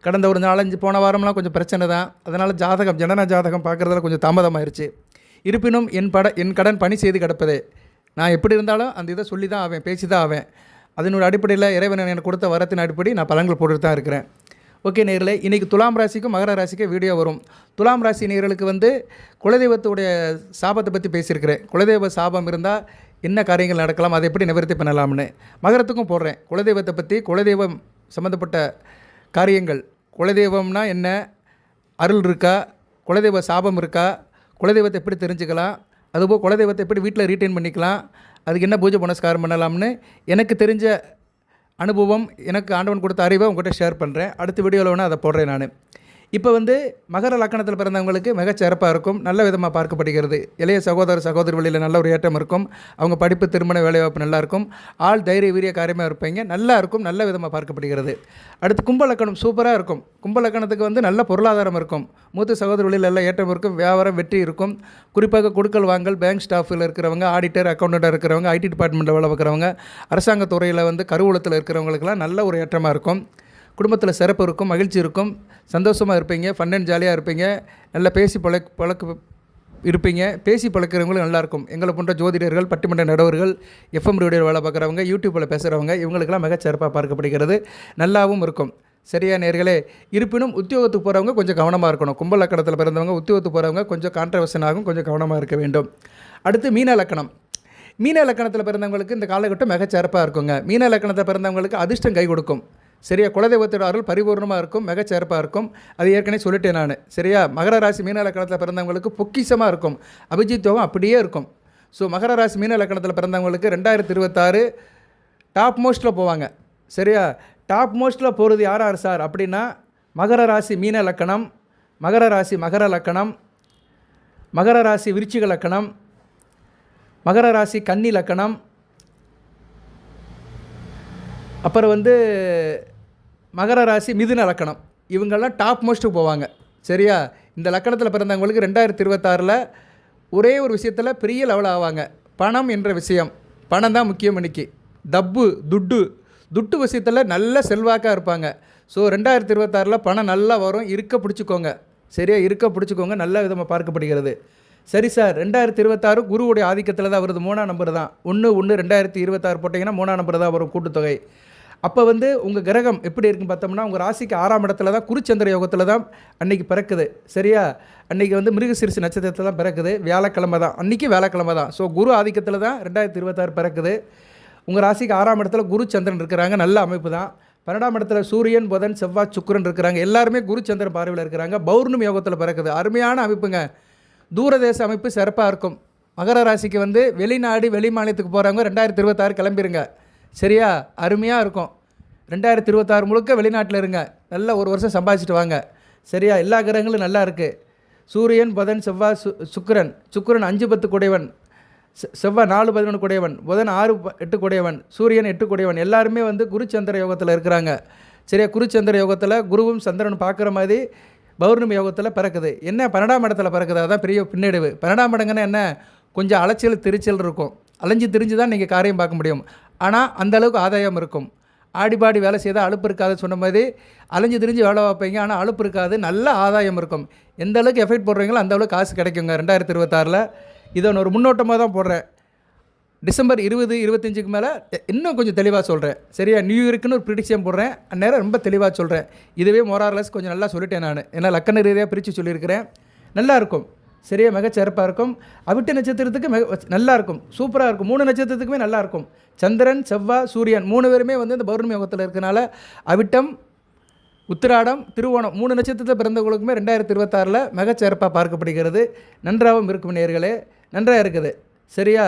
கடந்த ஒரு நாலஞ்சு போன வாரம்லாம் கொஞ்சம் பிரச்சனை தான். அதனால் ஜாதகம் ஜனன ஜாதகம் பார்க்குறதுல கொஞ்சம் தாமதமாயிருச்சு. இருப்பினும் என் பட என் கடன் பணி செய்து கிடப்பது. நான் எப்படி இருந்தாலும் அந்த இதை சொல்லி தான் ஆவேன் பேசி தான் ஆவேன். அதனோட அடிப்படையில் இறைவன் எனக்கு கொடுத்த வரத்தின் அடிப்படை நான் பலன்கள் போட்டுட்டு தான் இருக்கிறேன். ஓகே நேரில் இன்றைக்கி துலாம் ராசிக்கும் மகர ராசிக்கும் வீடியோ வரும். துலாம் ராசி நேர்களுக்கு வந்து குலதெய்வத்துடைய சாபத்தை பற்றி பேசியிருக்கிறேன். குலதெய்வ சாபம் இருந்தால் என்ன காரியங்கள் நடக்கலாம் அதை எப்படி நிவர்த்தி பண்ணலாம்னு. மகரத்துக்கும் போடுறேன். குலதெய்வத்தை பற்றி குலதெய்வம் சம்மந்தப்பட்ட காரியங்கள். குலதெய்வம்னா என்ன? அருள் இருக்கா? குலதெய்வ சாபம் இருக்கா? குலதெய்வத்தை எப்படி தெரிஞ்சுக்கலாம்? அதுபோல் குலதெய்வத்தை எப்படி வீட்டில் ரீட்டைன் பண்ணிக்கலாம்? அதுக்கு என்ன பூஜை புனஸ்காரம் பண்ணலாம்னு எனக்கு தெரிஞ்ச அனுபவம் எனக்கு ஆண்டவன் கொடுத்த அறிவை உங்கள்கிட்ட ஷேர் பண்ணுறேன் அடுத்த வீடியோவில் வேணால் அதை போடுறேன் நான். இப்போ வந்து மகர லக்கணத்தில் பிறந்தவங்களுக்கு மிகச்சிறப்பாக இருக்கும். நல்ல விதமாக பார்க்கப்படுகிறது. இளைய சகோதர சகோதரி வழியில் நல்ல ஒரு ஏற்றம் இருக்கும். அவங்க படிப்பு திருமண வேலைவாய்ப்பு நல்லா இருக்கும். ஆள் தைரிய வீரிய காரியமாக இருப்பீங்க. நல்லா இருக்கும். நல்ல விதமாக பார்க்கப்படுகிறது. அடுத்து கும்ப லக்கணம் சூப்பராக இருக்கும். கும்ப லக்கணத்துக்கு வந்து நல்ல பொருளாதாரம் இருக்கும். மூத்த சகோதர வழியில் எல்லாம் ஏற்றம் இருக்கும். வியாபாரம் வெற்றி இருக்கும். குறிப்பாக கொடுக்கல் வாங்கல் பேங்க் ஸ்டாஃபில் இருக்கிறவங்க ஆடிட்டர் அக்கௌண்டண்ட்டாக இருக்கிறவங்க ஐடி டிபார்ட்மெண்ட்டில் வேலை பார்க்குறவங்க அரசாங்க துறையில் வந்து கருவூலத்தில் இருக்கிறவங்களுக்கெல்லாம் நல்ல ஒரு ஏற்றமாக இருக்கும். குடும்பத்தில் சிறப்பு இருக்கும் மகிழ்ச்சி இருக்கும். சந்தோஷமாக இருப்பீங்க ஃபன் அண்ட் ஜாலியாக இருப்பீங்க. நல்லா பேசி பழக் பழக்க இருப்பீங்க. பேசி பழக்கிறவங்களும் நல்லாயிருக்கும் எங்களை போன்ற ஜோதிடர்கள் பட்டிமன்ற நடவர்கள் எஃப்எம் ரேடியோ வேலை பார்க்குறவங்க யூடியூப்பில் பேசுகிறவங்க இவங்களுக்கெல்லாம் மிக சிறப்பாக பார்க்கப்படுகிறது. நல்லாவும் இருக்கும். சரியா நேர்களே? இருப்பினும் உத்தியோகத்துக்கு போகிறவங்க கொஞ்சம் கவனமாக இருக்கணும். கும்ப லக்கணத்தில் பிறந்தவங்க உத்தியோகத்துக்கு போகிறவங்க கொஞ்சம் கான்ட்ரவர்ஷன் ஆகும் கொஞ்சம் கவனமாக இருக்க வேண்டும். அடுத்து மீன லக்கணம். மீன லக்கணத்தில் பிறந்தவங்களுக்கு இந்த காலகட்டம் மிகச்சிறப்பாக இருக்குங்க. மீன லக்கணத்தில் பிறந்தவங்களுக்கு அதிர்ஷ்டம் கை கொடுக்கும். சரியா? குலதெய்வத்தோட அருள் பரிபூர்ணமாக இருக்கும் மிகச்சிறப்பாக இருக்கும். அது ஏற்கனவே சொல்லிட்டேன் நான். சரியா? மகர ராசி மீன லக்கணத்தில் பிறந்தவங்களுக்கு பொக்கிஷமாக இருக்கும். அபிஜித்துவம் அப்படியே இருக்கும். ஸோ மகர ராசி மீன லக்கணத்தில் பிறந்தவங்களுக்கு ரெண்டாயிரத்தி இருபத்தாறு டாப் மோஸ்ட்டில் போவாங்க. சரியா? டாப் மோஸ்ட்டில் போகிறது யார் யார் சார்? அப்படின்னா மகர ராசி மீன லக்கணம் மகர ராசி மகர லக்கணம் மகர ராசி விருச்சிக லக்கணம் மகர ராசி கன்னி லக்கணம். அப்புறம் வந்து மகர ராசி மிதுன லக்கணம். இவங்கெல்லாம் டாப் மோஸ்ட்டு போவாங்க. சரியா? இந்த லக்கணத்தில் பிறந்தவங்களுக்கு ரெண்டாயிரத்தி இருபத்தாறில் ஒரே ஒரு விஷயத்தில் பெரிய லெவல் ஆவாங்க. பணம் என்ற விஷயம். பணம் தான் முக்கியம் இன்னைக்கு. தப்பு துட்டு. துட்டு விஷயத்தில் நல்ல செல்வாக்காக இருப்பாங்க. ஸோ ரெண்டாயிரத்தி இருபத்தாறில் பணம் நல்லா வரும். இருக்க பிடிச்சிக்கோங்க. சரியா? இருக்க பிடிச்சிக்கோங்க. நல்ல விதமாக பார்க்கப்படுகிறது. சரி சார் ரெண்டாயிரத்தி இருபத்தாறு குருவுடைய ஆதிக்கத்தில் தான் வருது. மூணாம் நம்பர் தான். ஒன்று ஒன்று ரெண்டாயிரத்தி இருபத்தாறு போட்டிங்கன்னா மூணாம் நம்பர் தான் வரும் கூட்டுத்தொகை. அப்போ வந்து உங்கள் கிரகம் எப்படி இருக்குன்னு பார்த்தோம்னா உங்கள் ராசிக்கு ஆறாம் இடத்துல தான் குருச்சந்திர யோகத்தில் தான் அன்னைக்கு பிறக்குது. சரியா? அன்னைக்கு வந்து மிருகசீரிசு நட்சத்திரத்தில் தான் பிறக்குது. வியாழக்கிழமை தான். அன்றைக்கி வியாழக்கிழமை தான். ஸோ குரு ஆதிக்கத்தில் தான் ரெண்டாயிரத்தி இருபத்தாறு பிறக்குது. உங்கள் ராசிக்கு ஆறாம் இடத்துல குரு சந்திரன் இருக்கிறாங்க. நல்ல அமைப்பு தான். பன்னெண்டாம் இடத்துல சூரியன் புதன் செவ்வாய் சுக்கிரன் இருக்கிறாங்க. எல்லாருமே குரு சந்திரன் பார்வையில் இருக்கிறாங்க. பௌர்ணமி யோகத்தில் பிறக்குது. அருமையான அமைப்புங்க. தூரதேச அமைப்பு சிறப்பாக இருக்கும். மகர ராசிக்கு வந்து வெளிநாடு வெளி மாநிலத்துக்கு போகிறவங்க ரெண்டாயிரத்தி இருபத்தாறு கிளம்பிருங்க. சரியா? அருமையாக இருக்கும். ரெண்டாயிரத்தி இருபத்தாறு முழுக்க வெளிநாட்டில் இருங்க. நல்ல ஒரு வருஷம் சம்பாதிச்சிட்டு வாங்க. சரியா? எல்லா கிரகங்களும் நல்லா இருக்குது சூரியன் புதன் செவ்வாய் சு சுக்கிரன். சுக்கிரன் அஞ்சு பத்து குடையவன். செ- செவ்வாய் நாலு பதினொன்று குடையவன். புதன் ஆறு எட்டு குடையவன். சூரியன் எட்டு குடையவன். எல்லாருமே வந்து குருச்சந்திர யோகத்தில் இருக்கிறாங்க. சரியா? குருச்சந்திர யோகத்தில் குருவும் சந்திரனும் பார்க்குற மாதிரி பௌர்ணமி யோகத்தில் பிறக்குது. என்ன? பன்னெண்டாம் இடத்துல பிறக்குது. அதான் பெரிய பின்னடைவு. பன்னெண்டாம் இடங்கன்னா என்ன? கொஞ்சம் அலைச்சல் திருச்சல் இருக்கும். அலைஞ்சு திரிஞ்சு தான் நீங்கள் காரியம் பார்க்க முடியும். ஆனால் அந்த அளவுக்கு ஆதாயம் இருக்கும். ஆடிபாடி வேலை செய்தால் அலுப்பு இருக்காதுன்னு சொன்ன மாதிரி அலைஞ்சு திரிஞ்சு வேலை பார்ப்பீங்க. ஆனால் அலுப்பு இருக்காது நல்ல ஆதாயம் இருக்கும். எந்த அளவுக்கு எஃபெக்ட் போடுறீங்களோ அந்த அளவுக்கு காசு கிடைக்குங்க. ரெண்டாயிரத்தி இருபத்தாறில். இதை ஒரு முன்னோட்டமாக தான் போடுறேன். டிசம்பர் இருபது இருபத்தஞ்சுக்கு மேலே இன்னும் கொஞ்சம் தெளிவாக சொல்கிறேன் சரியா? நியூ இயருக்குன்னு ஒரு ப்ரிடிக்ஷன் போடுறேன். அந்நேரம் ரொம்ப தெளிவாக சொல்கிறேன் இதுவே மொரார்லஸ் கொஞ்சம் நல்லா சொல்லிட்டேன் நான். ஏன்னா லக்கண ரீதியாக பிரித்து சொல்லியிருக்கிறேன். நல்லாயிருக்கும் சரியாக சரியா மிகச்சிறப்பாக இருக்கும். அவிட்ட நட்சத்திரத்துக்கு மிக நல்லா இருக்கும். சூப்பராக இருக்கும். மூணு நட்சத்திரத்துக்குமே நல்லா இருக்கும். சந்திரன் செவ்வாய் சூரியன் மூணு பேருமே வந்து இந்த பௌர்ணமி யோகத்தில் இருக்கனால அவிட்டம் உத்திராடம் திருவோணம் மூணு நட்சத்திரத்தில் பிறந்தவங்களுக்குமே ரெண்டாயிரத்தி இருபத்தாறில் மிகச்சிறப்பாக பார்க்கப்படுகிறது. நன்றாகவும் இருக்கும் நேர்களே நன்றாக இருக்குது. சரியா?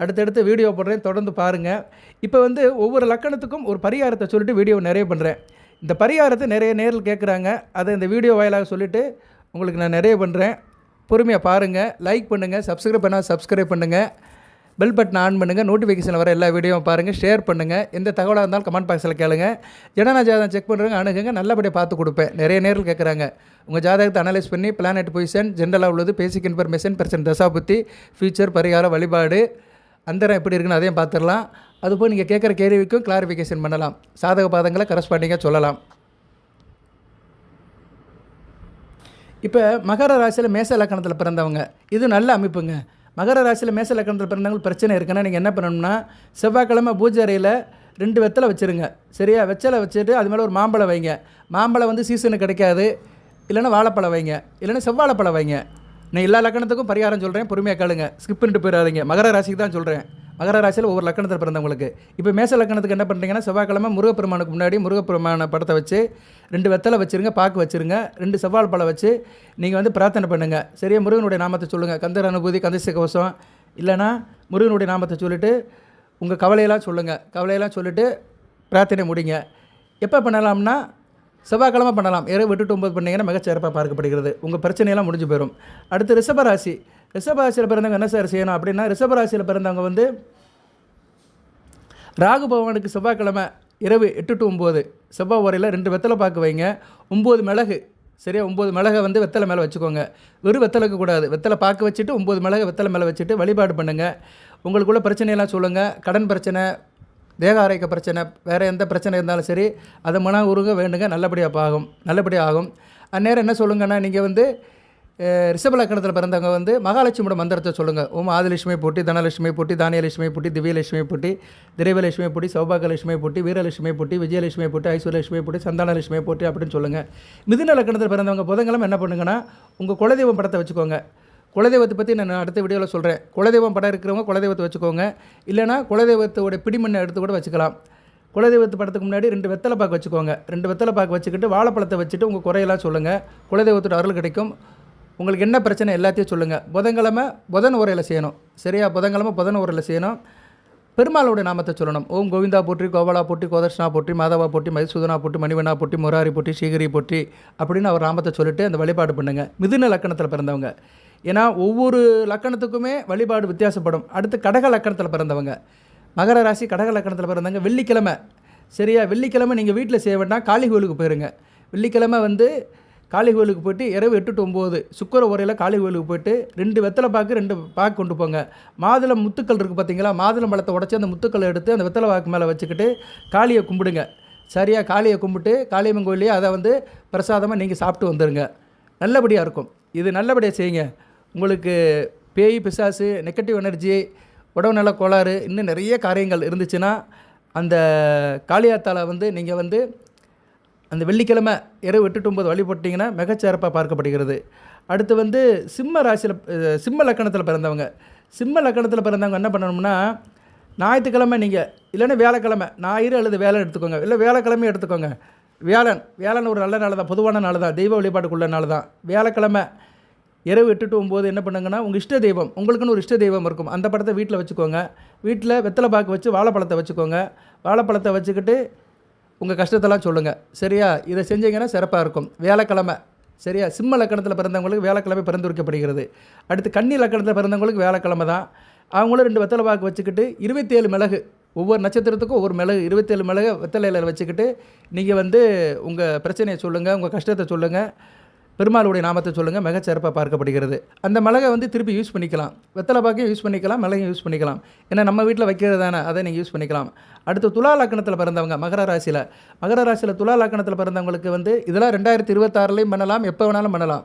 அடுத்தடுத்து வீடியோ போடுறேன். தொடர்ந்து பாருங்கள் இப்போ வந்து ஒவ்வொரு லக்கணத்துக்கும் ஒரு பரிகாரத்தை சொல்லிட்டு வீடியோ நிறைய பண்ணுறேன் இந்த பரிகாரத்தை நிறைய நேரில் கேட்குறாங்க அதை இந்த வீடியோ வாயிலாக சொல்லிவிட்டு உங்களுக்கு நான் நிறைய பண்ணுறேன் பொறுமையாக பாருங்கள் லைக் பண்ணுங்கள் சப்ஸ்கிரைப் பண்ணால் சப்ஸ்கிரைப் பண்ணுங்கள் பெல் பட்டன் ஆன் பண்ணுங்கள் நோட்டிஃபிகேஷன் வர எல்லா வீடியோவும் பாருங்கள் ஷேர் பண்ணுங்கள் எந்த தகவலாக இருந்தாலும் கமெண்ட் பாக்ஸில் கேளுங்க. ஜனனா ஜாதகம் செக் பண்ணுறவங்க அணுகுங்க நல்லபடியாக பார்த்து கொடுப்பேன். நிறைய நேரில் கேட்குறாங்க உங்கள் ஜாதகத்தை அனலைஸ் பண்ணி பிளானட் பொசிஷன் ஜென்ரலாக உள்ளது பேசிக் இன்ஃபர்மேஷன் பிரச்சனை தசாபுத்தி ஃபியூச்சர் பரிகாரம் வழிபாடு அந்தரம் எப்படி இருக்குன்னு அதையும் பார்த்துடலாம். அதுபோல் நீங்கள் கேட்குற கேள்விக்கும் கிளாரிஃபிகேஷன் பண்ணலாம். சாதக பாதங்களை கரஸ்பாண்டிங்காக சொல்லலாம். இப்போ மகர ராசியில் மேச லக்கணத்தில் பிறந்தவங்க இது நல்ல அமைப்புங்க. மகர ராசியில் மேச லக்கணத்தில் பிறந்தவங்க பிரச்சனை இருக்குன்னா நீங்கள் என்ன பண்ணணும்னா செவ்வாய்க்கிழமை பூஜை அறையில் ரெண்டு வெத்தலை வச்சுருங்க. சரியா? வெச்சலை வச்சுட்டு அது மேலே ஒரு மாம்பழம் வைங்க. மாம்பழம் வந்து சீசனுக்கு கிடைக்காது. இல்லைன்னா வாழைப்பழம் வைங்க. இல்லைன்னா செவ்வாழைப்பழம் வைங்க. நான் எல்லா லக்கணத்துக்கும் பரிகாரம் சொல்கிறேன் பொறுமையாக கேளுங்க. ஸ்கிப் பண்ணிட்டு போயிடாதீங்க. மகர ராசிக்கு தான் சொல்கிறேன் மகர ராசியில் ஒவ்வொரு லக்கணத்தில் பிறந்தவங்களுக்கு. இப்போ மேச லக்கணத்துக்கு என்ன பண்ணுறீங்கன்னா செவ்வாய்க்கிழமை முருகப்பெருமானுக்கு முன்னாடி முருகப்பெருமான படத்தை வச்சு ரெண்டு வெத்தலை வச்சுருங்க பாக்கு வச்சுருங்க ரெண்டு செவ்வாழ் பழம் வச்சு நீங்கள் வந்து பிரார்த்தனை பண்ணுங்கள் சரியா? முருகனுடைய நாமத்தை சொல்லுங்கள் கந்தர் அனுபூதி கந்தசி கவசம் இல்லைன்னா முருகனுடைய நாமத்தை சொல்லிவிட்டு உங்கள் கவலையெல்லாம் சொல்லுங்கள் கவலையெல்லாம் சொல்லிவிட்டு பிரார்த்தனை முடிங்க. எப்போ பண்ணலாம்னா செவ்வாய்க்கிழமை பண்ணலாம். இரவு விட்டுட்டு ஒம்பது பண்ணிங்கன்னா மிகச்சிறப்பாக பார்க்கப்படுகிறது. உங்கள் பிரச்சனையெல்லாம் முடிஞ்சு போயிடும் அடுத்து ரிஷபராசி ரிஷபராசியில் பிறந்தவங்க என்ன சார் செய்யணும் அப்படின்னா ரிஷபராசியில் பிறந்தவங்க வந்து ராகு பகவானுக்கு செவ்வாய்க்கிழமை இரவு எட்டு டு ஒம்பது செவ்வாய் உரையில் ரெண்டு வெத்தலை பார்க்க வைங்க. ஒம்பது மிளகு சரியா? ஒம்பது மிளகை வந்து வெத்தலை மேலே வச்சுக்கோங்க. வெறும் வெத்தலைக்கு கூடாது. வெத்தலை பார்க்க வச்சுட்டு ஒம்பது மிளகை வெத்தலை மேலே வச்சுட்டு வழிபாடு பண்ணுங்கள் உங்களுக்குள்ள பிரச்சனையெல்லாம் சொல்லுங்கள் கடன் பிரச்சனை தேக ஆரோக்கிய பிரச்சனை வேறு எந்த பிரச்சனை இருந்தாலும் சரி அதை மன உருக வேண்டுங்க. நல்லபடியாக ஆகும் நல்லபடியாக ஆகும். அந்நேரம் என்ன சொல்லுங்கன்னா நீங்கள் வந்து ரிஷபலக்கணத்தில் பிறந்தவங்க வந்து மகாலட்சுமியோட மந்திரத்தை சொல்லுங்கள் ஓம் ஆதிலட்சுமி போட்டி தனலட்சுமி போட்டி தானியலட்சுமி போட்டி திவ்யலட்சுமி போட்டி திரைவலட்சுமி போட்டி சௌபாகலட்சுமி போட்டி வீரலட்சுமி போட்டி விஜயலட்சுமி போட்டி ஐஸ்வரலட்சுமி போட்டி சந்தானலட்சுமி போட்டி அப்படின்னு சொல்லுங்கள் மிதுன லக்கணத்தில் பிறந்தவங்க புதன்கிழமை என்ன பண்ணுங்கன்னா உங்கள் குலதெய்வம் படத்தை வச்சுக்கோங்க. குலதெய்வத்தை பற்றி நான் அடுத்த வீடியோவில் சொல்கிறேன் குலதெய்வம் படம் இருக்கிறவங்க குலதெய்வத்தை வச்சுக்கோங்க. இல்லைனா குலதெய்வத்தோட பிடிமண்ணை எடுத்து கூட வச்சுக்கலாம். குலதெய்வத்து படத்துக்கு முன்னாடி ரெண்டு வெத்தலை பாக்கு வச்சுக்கோங்க. ரெண்டு வெத்தலை பாக்கு வச்சுக்கிட்டு வாழைப்பழத்தை வச்சுட்டு உங்கள் குறையெல்லாம் சொல்லுங்கள் குலதெய்வத்தோட அருள் கிடைக்கும். உங்களுக்கு என்ன பிரச்சனை எல்லாத்தையும் சொல்லுங்கள் புதன்கிழமை புதன் உரையில் செய்யணும். சரியா? புதன்கிழமை புதன் உரையில் செய்யணும். பெருமாளுடைய நாமத்தை சொல்லணும். ஓம் கோவிந்தா போற்றி கோபாலா போற்றி கோதர்ஷனா போற்றி மாதவா போற்றி மதுசூதனா போற்றி மணிவனா போற்றி முராரி போற்றி ஸ்ரீகிரி போற்றி அப்படின்னு அவர் நாமத்தை சொல்லிட்டு அந்த வழிபாடு பண்ணுங்கள் மிதுன லக்கணத்தில் பிறந்தவங்க. ஏன்னா ஒவ்வொரு லக்கணத்துக்குமே வழிபாடு வித்தியாசப்படும். அடுத்து கடக லக்கணத்தில் பிறந்தவங்க. மகர ராசி கடக லக்கணத்தில் பிறந்தவங்க. வெள்ளிக்கிழமை. சரியா? வெள்ளிக்கிழமை நீங்கள் வீட்டில் செய்ய வேண்டாம். காளி கோயிலுக்கு போயிருங்க. வெள்ளிக்கிழமை வந்து காளி கோயிலுக்கு போயிட்டு இரவு எட்டு டு ஒம்பது சுக்கர உரையில் காளி கோயிலுக்கு போயிட்டு ரெண்டு வெத்தலை பாக்கு ரெண்டு பாக்கு கொண்டு போங்க. மாதுளம் முத்துக்கள் இருக்குது பார்த்தீங்களா மாதுளம் பழத்தை உடச்சி அந்த முத்துக்களை எடுத்து அந்த வெத்தலை பாக்கு மேலே வச்சுக்கிட்டு காளியை கும்பிடுங்க. சரியாக காளியை கும்பிட்டு காளியம்மன் கோயிலே அதை வந்து பிரசாதமாக நீங்கள் சாப்பிட்டு வந்துடுங்க நல்லபடியாக இருக்கும். இது நல்லபடியாக செய்யுங்க. உங்களுக்கு பேய் பிசாசு நெகட்டிவ் எனர்ஜி உடல்நல கோளாறு இன்னும் நிறைய காரியங்கள் இருந்துச்சுன்னா அந்த காளியாத்தால வந்து நீங்கள் வந்து அந்த வெள்ளிக்கிழமை இரவு எட்டு ஒம்பது வழிபட்டிங்கன்னா மிகச்சிறப்பாக பார்க்கப்படுகிறது. அடுத்து வந்து சிம்ம ராசியில் சிம்ம லக்கணத்தில் பிறந்தவங்க. சிம்ம லக்கணத்தில் பிறந்தவங்க என்ன பண்ணணும்னா ஞாயிற்றுக்கிழமை நீங்கள் இல்லைன்னா வியாழக்கிழமை ஞாயிறு அல்லது வேலை எடுத்துக்கோங்க. இல்லை வேலைக்கிழமையும் எடுத்துக்கோங்க. வியாழன் வியாழன் ஒரு நல்ல நாள் தான் பொதுவான நாள் தான் தெய்வ வழிபாட்டுக்குள்ள நாள் தான் வியாழக்கிழமை இரவு எட்டு டு ஒம்பது என்ன பண்ணுங்கன்னா உங்கள் இஷ்ட தெய்வம் உங்களுக்குன்னு ஒரு இஷ்ட தெய்வம் இருக்கும். அந்த படத்தை வீட்டில் வச்சுக்கோங்க. வீட்டில் வெத்தலை பாக்கு வச்சு வாழைப்பழத்தை வச்சுக்கோங்க. வாழைப்பழத்தை வச்சுக்கிட்டு உங்கள் கஷ்டத்தெல்லாம் சொல்லுங்கள் சரியா? இதை செஞ்சீங்கன்னா சிறப்பாக இருக்கும். வேலைக்கிழமை சரியா? சிம்ம லக்கணத்தில் பிறந்தவங்களுக்கு வியாழக்கிழமை பரிந்துரைக்கப்படுகிறது. அடுத்து கன்னி லக்கணத்தில் பிறந்தவங்களுக்கு வேலைக்கிழமை தான். அவங்களும் ரெண்டு வெத்தலை பாக்கு வச்சுக்கிட்டு இருபத்தேழு மிளகு. ஒவ்வொரு நட்சத்திரத்துக்கும் ஒவ்வொரு மிளகு. இருபத்தேழு மிளகு வெத்தலையில் வச்சுக்கிட்டு நீங்கள் வந்து உங்கள் பிரச்சனையை சொல்லுங்கள் உங்கள் கஷ்டத்தை சொல்லுங்கள் பெருமாளுடைய நாமத்தை சொல்லுங்கள் மிகச்சிறப்பாக பார்க்கப்படுகிறது. அந்த மிளகை வந்து திருப்பி யூஸ் பண்ணிக்கலாம். வெத்தலை பாக்கையும் யூஸ் பண்ணிக்கலாம் மிளகையும் யூஸ் பண்ணிக்கலாம். ஏன்னா நம்ம வீட்டில் வைக்கிறது தானே அதை நீங்கள் யூஸ் பண்ணிக்கலாம். அடுத்து துலா லக்கணத்தில் பிறந்தவங்க மகர ராசியில். மகர ராசியில் துலா லக்கணத்தில் பிறந்தவங்களுக்கு வந்து இதெல்லாம் ரெண்டாயிரத்தி இருபத்தாறுலையும் பண்ணலாம் எப்போ வேணாலும் பண்ணலாம்.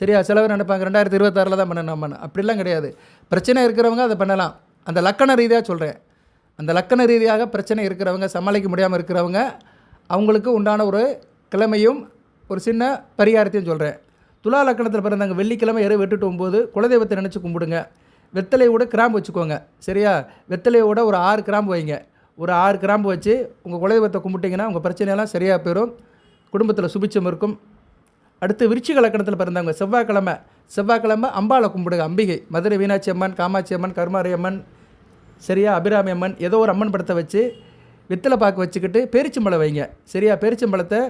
சரியா? சிலவர் நினைப்பாங்க ரெண்டாயிரத்தி இருபத்தாறில் தான் பண்ணணும் பண்ண அப்படிலாம் கிடையாது. பிரச்சனை இருக்கிறவங்க அதை பண்ணலாம். அந்த லக்கண ரீதியாக சொல்கிறேன் அந்த லக்கண ரீதியாக பிரச்சனை இருக்கிறவங்க சமாளிக்க முடியாமல் இருக்கிறவங்க அவங்களுக்கு உண்டான ஒரு கிழமையும் ஒரு சின்ன பரிகாரத்தையும் சொல்கிறேன் துலா லக்கணத்தில் பிறந்தவங்க வெள்ளிக்கிழமை இரவு எட்டு போது குலதெய்வத்தை நினச்சி கும்பிடுங்க. வெத்தலையோட கிராம்பு வச்சுக்கோங்க. சரியா? வெத்தலையோட ஒரு ஆறு கிராம்பு வைங்க. ஒரு ஆறு கிராம்பு வச்சு உங்கள் குலதெய்வத்தை கும்பிட்டிங்கன்னா உங்கள் பிரச்சனையெல்லாம் சரியாக போயிடும் குடும்பத்தில் சுபிச்சம் இருக்கும். அடுத்து விருச்சிக லக்கணத்தில் பிறந்தவங்க செவ்வாய்க்கிழமை. செவ்வாய்க்கிழமை அம்பாளை கும்பிடுங்க. அம்பிகை மதுரை மீனாட்சி அம்மன் காமாட்சி அம்மன் கருமாரி அம்மன் சரியா? அபிராமி அம்மன் ஏதோ ஒரு அம்மன் படத்தை வச்சு வெத்தலை பாக்கு வச்சுக்கிட்டு பேரிச்சம்பழம் வைங்க. சரியா? பேரிச்சம்பழத்தை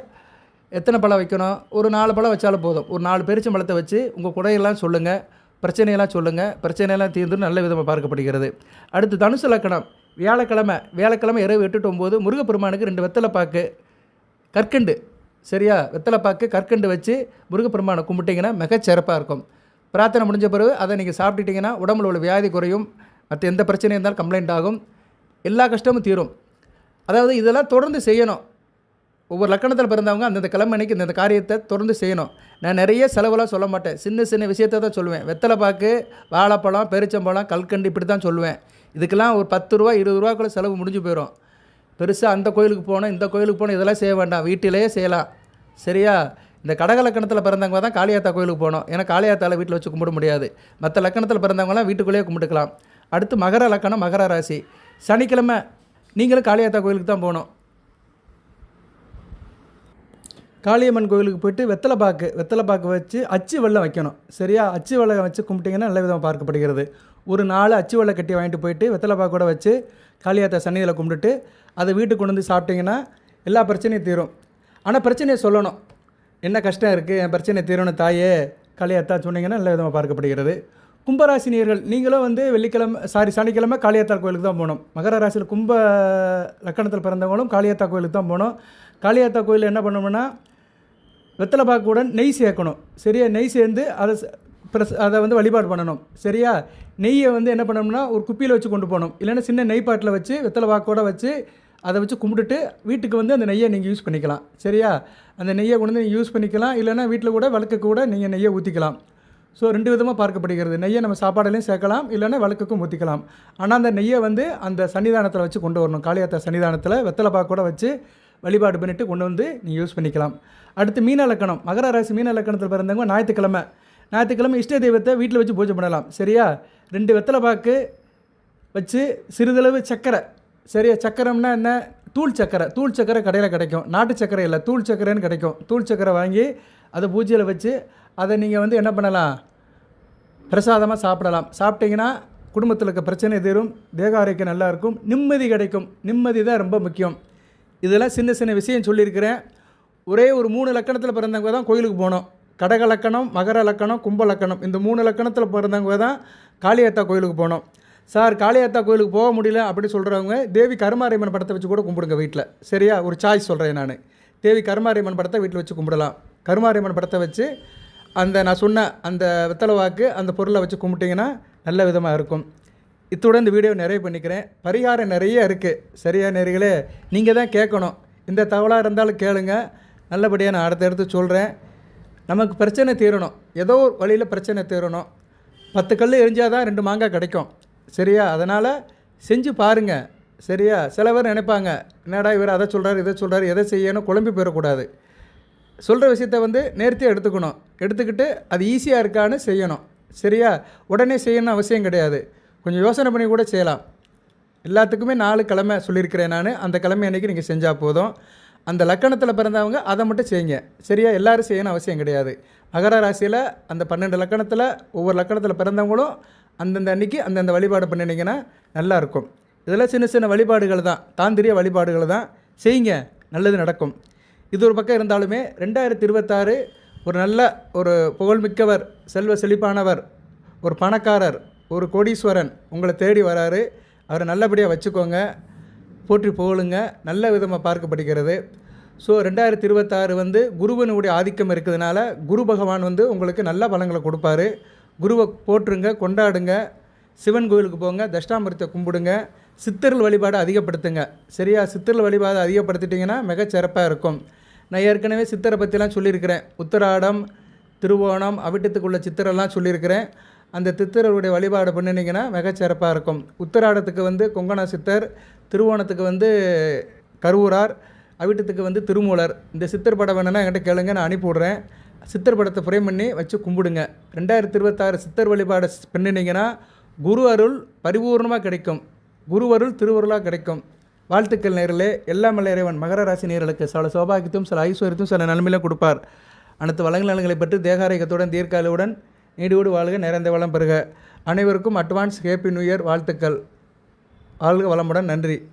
எத்தனை பழம் வைக்கணும்? ஒரு நாலு பழம் வச்சாலும் போதும். ஒரு நாலு பேரிச்சம்பழத்தை வச்சு உங்கள் குறையெல்லாம் சொல்லுங்கள் பிரச்சனையெல்லாம் சொல்லுங்கள் பிரச்சனையெல்லாம் தீர்ந்து நல்ல விதமாக பார்க்கப்படுகிறது. அடுத்து தனுசு லக்கணம். வியாழக்கிழமை வியாழக்கிழமை இரவு எட்டு to ஒம்பது முருகப்பெருமானுக்கு ரெண்டு வெத்தலை பாக்கு கற்கண்டு. சரியா? வெத்தலைப்பாக்கு கற்கண்டு வச்சு முருகப்பெருமானை கும்பிட்டிங்கன்னா மிகச்சிறப்பாக இருக்கும். பிரார்த்தனை முடிஞ்ச பிறகு அதை நீங்கள் சாப்பிட்டுட்டிங்கன்னா உடம்புல உள்ள வியாதி குறையும். மற்ற எந்த பிரச்சனையும் இருந்தாலும் கம்ப்ளைண்ட் ஆகும். எல்லா கஷ்டமும் தீரும். அதாவது இதெல்லாம் தொடர்ந்து செய்யணும். ஒவ்வொரு லக்கணத்தில் பிறந்தவங்க அந்தந்த கிழமை அன்னைக்கு இந்தந்த காரியத்தை தொடர்ந்து செய்யணும். நான் நிறைய செலவெல்லாம் சொல்ல மாட்டேன். சின்ன சின்ன விஷயத்தை தான் சொல்லுவேன். வெத்தலைப்பாக்கு வாழைப்பழம் பெருச்சம்பழம் கல்கண்டு இப்படி தான் சொல்லுவேன். இதுக்கெல்லாம் ஒரு பத்து ரூபா இருபது ரூபாக்குள்ள செலவு முடிஞ்சு போயிடும் பெருசாக அந்த கோயிலுக்கு போகணும் இந்த கோயிலுக்கு போகணும் இதெல்லாம் செய்ய வேண்டாம். வீட்டிலேயே செய்யலாம். சரியா? இந்த கடக லக்கணத்தில் பிறந்தவங்க தான் காளியாத்தா கோயிலுக்கு போகணும். ஏன்னா காளியாத்தால வீட்டில் வச்சு கும்பிட முடியாது. மற்ற லக்கணத்தில் பிறந்தவங்களாம் வீட்டுக்குள்ளேயே கும்பிட்டுக்கலாம். அடுத்து மகர லக்கணம் மகர ராசி. சனிக்கிழமை நீங்களும் காளியாத்தா கோயிலுக்கு தான் போகணும். காளியம்மன் கோயிலுக்கு போயிட்டு வெத்தலை பாக்கு வெத்தலை பாக்கு வச்சு அச்சு வெள்ளம் வைக்கணும். சரியா? அச்சு வெள்ளம் வச்சு கும்பிட்டிங்கன்னா நல்ல விதமாக பார்க்கப்படுகிறது. ஒரு நாலு அச்சு வெள்ளை கட்டி வாங்கிட்டு போயிட்டு வெத்தலை பாக்கோட வச்சு காளியாத்தா சன்னிதியில் கும்பிட்டுட்டு அதை வீட்டுக்கு கொண்டு வந்து சாப்பிட்டிங்கன்னா எல்லா பிரச்சனையும் தீரும். ஆனால் பிரச்சனையை சொல்லணும். என்ன கஷ்டம் இருக்குது என் பிரச்சனை தீரணும் தாயே காளியாத்தா சொன்னீங்கன்னா நல்ல விதமாக பார்க்கப்படுகிறது. கும்பராசினியர்கள் நீங்களும் வந்து வெள்ளிக்கிழமை சாரி சனிக்கிழமை காளியாத்தா கோயிலுக்கு தான் போகணும். மகர ராசியில் கும்ப லக்கணத்தில் பிறந்தவங்களும் காளியாத்தா கோயிலுக்கு தான் போகணும். காளியாத்தா கோயிலில் என்ன பண்ணணும்னா வெத்தலை பாக்குடன் நெய் சேர்க்கணும். சரியா? நெய் சேர்ந்து அதை ப்ரெஸ் அதை வந்து வழிபாடு பண்ணணும். சரியா? நெய்யை வந்து என்ன பண்ணணும்னா ஒரு குப்பியில் வச்சு கொண்டு போகணும். இல்லைன்னா சின்ன நெய் பாட்டில் வச்சு வெத்தலை பாக்கோட வச்சு அதை வச்சு கும்பிட்டுட்டு வீட்டுக்கு வந்து அந்த நெய்யை நீங்கள் யூஸ் பண்ணிக்கலாம். சரியா? அந்த நெய்யை கொண்டு வந்து நீங்கள் யூஸ் பண்ணிக்கலாம். இல்லைன்னா வீட்டில் கூட வழக்கு கூட நீங்கள் நெய்யை ஊற்றிக்கலாம் ஸோ ரெண்டு விதமாக பார்க்கப்படுகிறது. நெய்யை நம்ம சாப்பாடுலையும் சேர்க்கலாம். இல்லைன்னா விளக்குக்கும் ஊற்றிக்கலாம் ஆனால் அந்த நெய்யை வந்து அந்த சன்னிதானத்தில் வச்சு கொண்டு வரணும். காளியாத்தா சன்னிதானத்தில் வெத்தலை பாக்கோட வச்சு வழிபாடு பண்ணிவிட்டு கொண்டு வந்து நீங்கள் யூஸ் பண்ணிக்கலாம். அடுத்து மீன லக்கணம். மகர ராசி மீன லக்கணத்தில் பிறந்தவங்க ஞாயிற்றுக்கிழமை. ஞாயிற்றுக்கிழமை இஷ்ட தெய்வத்தை வீட்டில் வச்சு பூஜை பண்ணலாம். சரியா? ரெண்டு வெத்தலை பாக்கு வச்சு சிறிதளவு சக்கரை. சரியா? சக்கரம்னா என்ன? தூள் சக்கரை. தூள் சக்கரை கடையில் கிடைக்கும். நாட்டு சக்கரை இல்லை. தூள் சக்கரைன்னு கிடைக்கும். தூள் சக்கரை வாங்கி அதை பூஜையில் வச்சு அதை நீங்கள் வந்து என்ன பண்ணலாம்? பிரசாதமாக சாப்பிடலாம். சாப்பிட்டீங்கன்னா குடும்பத்தில் இருக்க பிரச்சனை தீரும். தேக ஆரோக்கியம் நல்லாயிருக்கும் நிம்மதி கிடைக்கும். நிம்மதி தான் ரொம்ப முக்கியம். இதெல்லாம் சின்ன சின்ன விஷயம் சொல்லியிருக்கிறேன். ஒரே ஒரு மூணு லக்கணத்தில் பிறந்தவங்க தான் கோயிலுக்கு போகணும் கடக லக்கணம் மகர லக்கணம் கும்ப லக்கணம் இந்த மூணு லக்கணத்தில் பிறந்தவங்க தான் காளியாத்தா கோயிலுக்கு போகணும் சார் காளியாத்தா கோயிலுக்கு போக முடியல அப்படி சொல்கிறவங்க தேவி கருமாரியம்மன் படத்தை வச்சு கூட கும்பிடுங்க வீட்டில் சரியா? ஒரு சாய்ஸ் சொல்கிறேன் நான். தேவி கருமாரியம்மன் படத்தை வீட்டில் வச்சு கும்பிடலாம். கருமாரியம்மன் படத்தை வச்சு அந்த நான் சொன்ன அந்த வெத்தலை வாக்கு அந்த பொருளை வச்சு கும்பிட்டிங்கன்னா நல்ல விதமாக இருக்கும். இத்துடன் இந்த வீடியோ நிறைவு பண்ணிக்கிறேன். பரிகாரம் நிறைய இருக்குது சரியா நேர்களே? நீங்கள் தான் கேட்கணும். இந்த தகவலாக இருந்தாலும் கேளுங்க. நல்லபடியாக நான் அடுத்தடுத்து சொல்கிறேன் நமக்கு பிரச்சனை தீரணும். ஏதோ ஒரு வழியில் பிரச்சனை தீரணும். பத்து கல் எரிஞ்சால் தான் ரெண்டு மாங்காய் கிடைக்கும். சரியா? அதனால் செஞ்சு பாருங்கள் சரியா? சில பேர் நினைப்பாங்க என்னடா இவர் அதை சொல்கிறார் இதை சொல்கிறார் எதை செய்யணும்? குழம்பி போயிடக்கூடாது. சொல்கிற விஷயத்த வந்து நேர்த்தியாக எடுத்துக்கணும். எடுத்துக்கிட்டு அது ஈஸியாக இருக்கான்னு செய்யணும். சரியா? உடனே செய்யணும்னு அவசியம் கிடையாது. கொஞ்சம் யோசனை பண்ணி கூட செய்யலாம். எல்லாத்துக்குமே நாலு கிழமை சொல்லியிருக்கிறேன் நான். அந்த கிழமை அன்றைக்கி நீங்கள் செஞ்சால் போதும். அந்த லக்கணத்தில் பிறந்தவங்க அதை மட்டும் செய்யுங்க. சரியா? எல்லோரும் செய்யணும் அவசியம் கிடையாது. மகர ராசியில் அந்த பன்னெண்டு லக்கணத்தில் ஒவ்வொரு லக்கணத்தில் பிறந்தவங்களும் அந்தந்த அன்னைக்கு அந்தந்த வழிபாடு பண்ணினீங்கன்னா நல்லாயிருக்கும் இதெல்லாம் சின்ன சின்ன வழிபாடுகள் தான். தாந்திரிய வழிபாடுகள் தான். செய்யுங்க. நல்லது நடக்கும். இது ஒரு பக்கம் இருந்தாலுமே ரெண்டாயிரத்தி இருபத்தாறு ஒரு நல்ல ஒரு புகழ்மிக்கவர் செல்வ செழிப்பானவர் ஒரு பணக்காரர் ஒரு கோடீஸ்வரன் உங்களை தேடி வராரு. அவரை நல்லபடியாக வச்சுக்கோங்க. போற்றி புகழுங்க. நல்ல விதமாக பார்க்கப்படுகிறது. ஸோ ரெண்டாயிரத்தி இருபத்தாறு வந்து குருவனுடைய ஆதிக்கம் இருக்கிறதுனால குரு பகவான் வந்து உங்களுக்கு நல்ல பலங்களை கொடுப்பாரு. குருவை போற்றுங்க கொண்டாடுங்க. சிவன் கோயிலுக்கு போங்க தஷ்டாமிரத்தை கும்பிடுங்க. சித்தர்கள் வழிபாடு அதிகப்படுத்துங்க. சரியா? சித்தர்கள் வழிபாடு அதிகப்படுத்திட்டிங்கன்னா மிகச்சிறப்பாக இருக்கும். நான் ஏற்கனவே சித்தரை பற்றிலாம் சொல்லியிருக்கிறேன். உத்தராடம் திருவோணம் அவிட்டத்துக்குள்ள சித்தரெல்லாம் சொல்லியிருக்கிறேன். அந்த சித்தருடைய வழிபாடு பண்ணினீங்கன்னா மிகச்சிறப்பாக இருக்கும். உத்தராடத்துக்கு வந்து கொங்கண சித்தர் திருவோணத்துக்கு வந்து கருவூரார் அவிட்டத்துக்கு வந்து திருமூலர். இந்த சித்தர் படம் வேணுன்னா என்கிட்ட கேளுங்க நான் அனுப்பிவிட்றேன். சித்தர் படத்தை ஃப்ரேம் பண்ணி வச்சு கும்பிடுங்க. ரெண்டாயிரத்தி இருபத்தாறு சித்தர் வழிபாடு பண்ணினீங்கன்னா குரு அருள் பரிபூர்ணமாக கிடைக்கும். குரு அருள் திருவருளாக கிடைக்கும். வாழ்த்துக்கள் நேரிலே எல்லாம் மலையறைவன் இறைவன். மகர ராசி நேர்களுக்கு சில சௌபாகியத்தையும் சில ஐஸ்வர்யத்தையும் சில நன்மையிலும் கொடுப்பார். அனைத்து வளங்கள் நலங்களை பெற்று தேகாரேகத்துடன் தீர்க்காலுடன் நீடியோடு வாழ்க நிறைந்த வளம் பெறுக. அனைவருக்கும் அட்வான்ஸ் ஹேப்பி நியூ இயர் வாழ்த்துக்கள். வாழ்க வளமுடன் நன்றி.